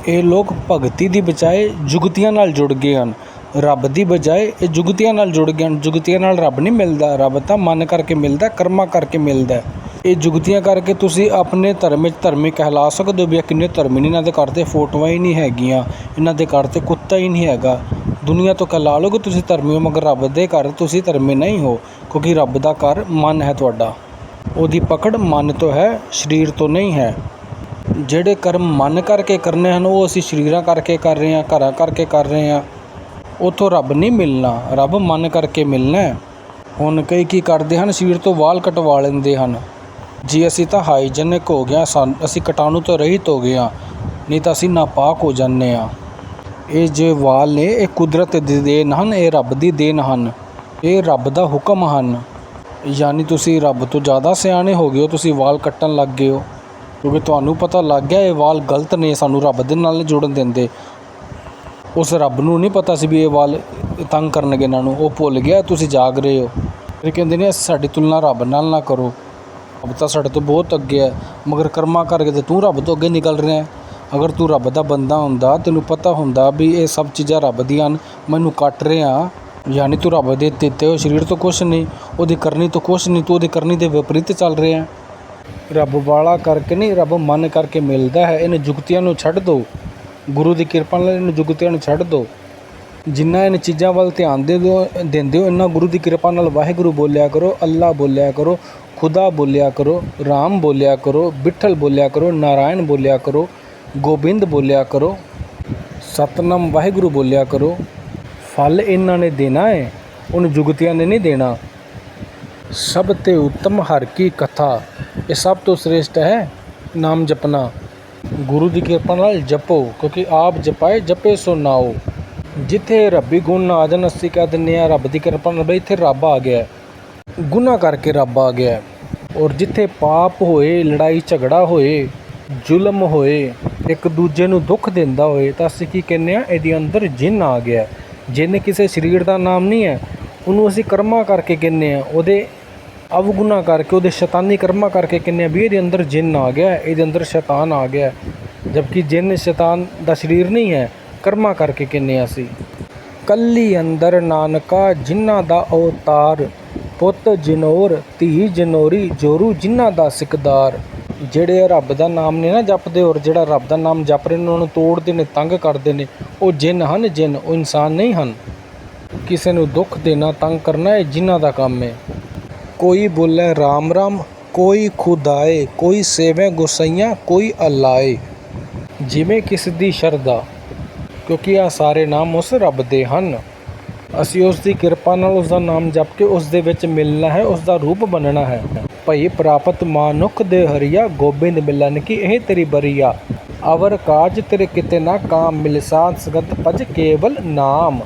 ਇਹ ਲੋਕ ਭਗਤੀ ਦੀ ਬਜਾਏ ਜੁਗਤੀਆਂ ਨਾਲ ਜੁੜ ਗਏ ਹਨ। ਰੱਬ ਦੀ ਬਜਾਏ ਇਹ ਜੁਗਤੀਆਂ ਨਾਲ ਜੁੜ ਗਏ ਹਨ ਜੁਗਤੀਆਂ ਨਾਲ ਰੱਬ ਨਹੀਂ ਮਿਲਦਾ, ਰੱਬ ਤਾਂ ਮਨ ਕਰਕੇ ਮਿਲਦਾ, ਕਰਮਾਂ ਕਰਕੇ ਮਿਲਦਾ ਇਹ ਜੁਗਤੀਆਂ ਕਰਕੇ ਤੁਸੀਂ ਆਪਣੇ ਧਰਮ ਵਿੱਚ ਧਰਮੀ ਕਹਿਲਾ ਸਕਦੇ ਹੋ ਵੀ ਇਹ ਕਿੰਨੇ ਧਰਮੀ ਨੇ, ਇਹਨਾਂ ਦੇ ਘਰ ਤੇ ਫੋਟੋਆਂ ਹੀ ਨਹੀਂ ਹੈਗੀਆਂ, ਇਹਨਾਂ ਦੇ ਘਰ ਤੇ ਕੁੱਤਾ ਹੀ ਨਹੀਂ ਹੈਗਾ। ਦੁਨੀਆ ਤੋਂ ਕਹਿਲਾ ਲੋਗੇ ਤੁਸੀਂ ਧਰਮੀ ਹੋ, ਮਗਰ ਰੱਬ ਦੇ ਘਰ ਤੁਸੀਂ ਧਰਮੀ ਨਹੀਂ ਹੋ, ਕਿਉਂਕਿ ਰੱਬ ਦਾ ਘਰ ਮਨ ਹੈ ਤੁਹਾਡਾ। ਉਹਦੀ ਪਕੜ ਮਨ ਤੋਂ ਹੈ, ਸਰੀਰ ਤੋਂ ਨਹੀਂ ਹੈ। ਜਿਹੜੇ ਕਰਮ ਮਨ ਕਰਕੇ ਕਰਨੇ ਹਨ, ਉਹ ਅਸੀਂ ਸਰੀਰਾਂ ਕਰਕੇ ਕਰ ਰਹੇ ਹਾਂ, ਘਰਾਂ ਕਰਕੇ ਕਰ ਰਹੇ ਹਾਂ। ਉੱਥੋਂ ਰੱਬ ਨਹੀਂ ਮਿਲਣਾ। ਰੱਬ ਮਨ ਕਰਕੇ ਮਿਲਣਾ ਹੁਣ ਕਈ ਕੀ ਕਰਦੇ ਹਨ? ਸਰੀਰ ਤੋਂ ਵਾਲ ਕਟਵਾ ਲੈਂਦੇ ਹਨ। ਜੇ ਅਸੀਂ ਤਾਂ ਹਾਈਜੈਨਿਕ ਹੋ ਗਿਆ ਸਾਨ ਅਸੀਂ ਕਟਾਣੂ ਤੋਂ ਰਹਿਤ ਹੋ ਗਏ ਹਾਂ, ਨਹੀਂ ਤਾਂ ਅਸੀਂ ਨਾਪਾਕ ਹੋ ਜਾਂਦੇ ਹਾਂ। ਇਹ ਜੇ ਵਾਲ ਨੇ, ਇਹ ਕੁਦਰਤ ਦੀ ਦੇਣ ਹਨ, ਇਹ ਰੱਬ ਦੀ ਦੇਣ ਹਨ। ਇਹ ਰੱਬ ਦਾ ਹੁਕਮ ਹਨ। ਯਾਨੀ ਤੁਸੀਂ ਰੱਬ ਤੋਂ ਜ਼ਿਆਦਾ ਸਿਆਣੇ ਹੋ ਗਏ ਹੋ, ਤੁਸੀਂ ਵਾਲ ਕੱਟਣ ਲੱਗ ਗਏ ਹੋ। ਕਿਉਂਕਿ ਤੁਹਾਨੂੰ ਪਤਾ ਲੱਗ ਗਿਆ, ਇਹ ਵਾਲ ਗਲਤ ਨੇ, ਸਾਨੂੰ ਰੱਬ ਦੇ ਨਾਲ ਜੁੜਨ ਦਿੰਦੇ। ਉਸ ਰੱਬ ਨੂੰ ਨਹੀਂ ਪਤਾ ਸੀ ਵੀ ਇਹ ਵਾਲ ਤੰਗ ਕਰਨਗੇ ਇਹਨਾਂ ਨੂੰ, ਉਹ ਭੁੱਲ ਗਿਆ, ਤੁਸੀਂ ਜਾਗ ਰਹੇ ਹੋ। ਫਿਰ ਕਹਿੰਦੇ ਨੇ, ਸਾਡੀ ਤੁਲਨਾ ਰੱਬ ਨਾਲ ਨਾ ਕਰੋ। ਰੱਬ ਤਾਂ ਸਾਡੇ ਤੋਂ ਬਹੁਤ ਅੱਗੇ ਹੈ, ਮਗਰ ਕਰਮਾਂ ਕਰਕੇ ਤੇ ਤੂੰ ਰੱਬ ਤੋਂ ਅੱਗੇ ਨਿਕਲ ਰਿਹਾ ਹੈ। ਅਗਰ ਤੂੰ ਰੱਬ ਦਾ ਬੰਦਾ ਹੁੰਦਾ, ਤੈਨੂੰ ਪਤਾ ਹੁੰਦਾ ਵੀ ਇਹ ਸਭ ਚੀਜ਼ਾਂ ਰੱਬ ਦੀਆਂ ਹਨ, ਮੈਨੂੰ ਕੱਟ ਰਿਹਾ। ਯਾਨੀ ਤੂੰ ਰੱਬ ਦੇ ਦਿੱਤੇ ਹੋਏ ਸਰੀਰ ਤੋਂ ਕੁਛ ਨਹੀਂ, ਉਹਦੀ ਕਰਨੀ ਤੋਂ ਕੁਛ ਨਹੀਂ, ਤੂੰ ਉਹਦੀ ਕਰਨੀ ਦੇ ਵਿਪਰੀਤ ਚੱਲ ਰਿਹਾ ਹੈ। ਰੱਬ ਵਾਲਾ ਕਰਕੇ ਨਹੀਂ, ਰੱਬ ਮਨ ਕਰਕੇ ਮਿਲਦਾ ਹੈ, ਇਹਨੇ ਜੁਗਤੀਆਂ ਨੂੰ ਛੱਡ ਦਿਓ ਗੁਰੂ ਦੀ ਕਿਰਪਾ ਨਾਲ ਇਹਨੂੰ ਜੁਗਤੀਆਂ ਨੂੰ ਛੱਡ ਦਿਓ ਜਿੰਨਾ ਇਹਨਾਂ ਚੀਜ਼ਾਂ ਵੱਲ ਧਿਆਨ ਦੇ ਦਿਓ, ਦਿੰਦੇ ਹੋ, ਇੰਨਾ ਗੁਰੂ ਦੀ ਕਿਰਪਾ ਨਾਲ ਵਾਹਿਗੁਰੂ ਬੋਲਿਆ ਕਰੋ, ਅੱਲਾ ਬੋਲਿਆ ਕਰੋ, ਖੁਦਾ ਬੋਲਿਆ ਕਰੋ, ਰਾਮ ਬੋਲਿਆ ਕਰੋ, ਬਿੱਠਲ ਬੋਲਿਆ ਕਰੋ, ਨਾਰਾਇਣ ਬੋਲਿਆ ਕਰੋ, ਗੋਬਿੰਦ ਬੋਲਿਆ ਕਰੋ, ਸਤਨਾਮ ਵਾਹਿਗੁਰੂ ਬੋਲਿਆ ਕਰੋ। ਫਲ ਇਹਨਾਂ ਨੇ ਦੇਣਾ ਹੈ ਉਹਨੂੰ ਜੁਗਤੀਆਂ ਨੇ ਨਹੀਂ ਦੇਣਾ। ਸਭ ਤੇ ਉੱਤਮ ਹਰ ਕੀ ਕਥਾ, ਇਹ ਸਭ ਤੋਂ ਸ੍ਰੇਸ਼ਟ ਹੈ ਨਾਮ ਜਪਣਾ। ਗੁਰੂ ਦੀ ਕਿਰਪਾ ਨਾਲ ਜਪੋ, ਕਿਉਂਕਿ ਆਪ ਜਪਾਏ, ਜਪੇ ਸੋ ਨਾਓ। ਜਿੱਥੇ ਰੱਬੀ ਗੁਣ ਆ ਜਾਣ, ਅਸੀਂ ਕਹਿ ਦਿੰਦੇ ਆ ਰੱਬ ਦੀ ਕਿਰਪਾ ਨਾਲ ਬਈ ਇੱਥੇ ਰੱਬ ਆ ਗਿਆ ਗੁਨਾਹ ਕਰਕੇ ਰੱਬ ਆ ਗਿਆ ਔਰ ਜਿੱਥੇ ਪਾਪ ਹੋਏ, ਲੜਾਈ ਝਗੜਾ ਹੋਏ, ਜ਼ੁਲਮ ਹੋਏ, ਇੱਕ ਦੂਜੇ ਨੂੰ ਦੁੱਖ ਦਿੰਦਾ ਹੋਏ, ਤਾਂ ਅਸੀਂ ਕੀ ਕਹਿੰਦੇ ਆ ਇਹਦੇ ਅੰਦਰ ਜਿੰਨ ਆ ਗਿਆ ਜਿੰਨ ਕਿਸੇ ਸਰੀਰ ਦਾ ਨਾਮ ਨਹੀਂ ਹੈ, ਉਹਨੂੰ ਅਸੀਂ ਕਰਮਾ ਕਰਕੇ ਕਹਿੰਦੇ ਆ ਉਹਦੇ ਅਵਗੁਣਾ ਕਰਕੇ, ਉਹਦੇ ਸ਼ੈਤਾਨੀ ਕਰਮਾਂ ਕਰਕੇ ਕਿੰਨੇ ਵੀ ਇਹਦੇ ਅੰਦਰ ਜਿੰਨ ਆ ਗਿਆ ਇਹਦੇ ਅੰਦਰ ਸ਼ੈਤਾਨ ਆ ਗਿਆ ਜਦਕਿ ਜਿੰਨ ਸ਼ੈਤਾਨ ਦਾ ਸਰੀਰ ਨਹੀਂ ਹੈ, ਕਰਮਾਂ ਕਰਕੇ ਕਿੰਨੇ ਆ ਅਸੀਂ। ਕੱਲੀ ਅੰਦਰ ਨਾਨਕਾ ਜਿਨ੍ਹਾਂ ਦਾ ਅਵਤਾਰ, ਪੁੱਤ ਜਨੋਰ, ਧੀ ਜਨੋਰੀ, ਜੋਰੂ ਜਿਨ੍ਹਾਂ ਦਾ ਸਿਕਦਾਰ। ਜਿਹੜੇ ਰੱਬ ਦਾ ਨਾਮ ਨੇ ਨਾ ਜਪਦੇ, ਔਰ ਜਿਹੜਾ ਰੱਬ ਦਾ ਨਾਮ ਜਪ ਰਹੇ ਨੇ, ਉਹਨਾਂ ਨੂੰ ਤੋੜਦੇ ਨੇ, ਤੰਗ ਕਰਦੇ ਨੇ, ਉਹ ਜਿੰਨ ਹਨ, ਜਿੰਨ ਉਹ ਇਨਸਾਨ ਨਹੀਂ ਹਨ। ਕਿਸੇ ਨੂੰ ਦੁੱਖ ਦੇਣਾ, ਤੰਗ ਕਰਨਾ, ਇਹ ਜਿਨ੍ਹਾਂ ਦਾ ਕੰਮ ਹੈ। ਕੋਈ ਬੋਲੇ ਰਾਮ ਰਾਮ, ਕੋਈ ਖੁਦਾਏ, ਕੋਈ ਸੇਵੇ ਗੁਸਈਆਂ, ਕੋਈ ਅਲਾਏ। ਜਿਵੇਂ ਕਿਸ ਦੀ ਸ਼ਰਧਾ, ਕਿਉਂਕਿ ਆ ਸਾਰੇ ਨਾਮ ਉਸ ਰੱਬ ਦੇ ਹਨ। ਅਸੀਂ ਉਸ ਦੀ ਕਿਰਪਾ ਨਾਲ ਉਸ ਦਾ ਨਾਮ ਜਪ ਕੇ ਉਸ ਦੇ ਵਿੱਚ ਮਿਲਣਾ ਹੈ, ਉਸ ਦਾ ਰੂਪ ਬਣਨਾ ਹੈ। ਭਈ ਪ੍ਰਾਪਤ ਮਾਨੁਖ ਦੇ ਹਰੀਆ, ਗੋਬਿੰਦ ਮਿਲਨ ਕੀ ਇਹ ਤੇਰੀ ਬਰੀਆ। ਅਵਰ ਕਾਜ ਤੇਰੇ ਕਿਤੇ ਨਾ ਕਾਮ ਮਿਲ ਸਾਧ ਸਗਤ ਭਜ ਕੇਵਲ ਨਾਮ।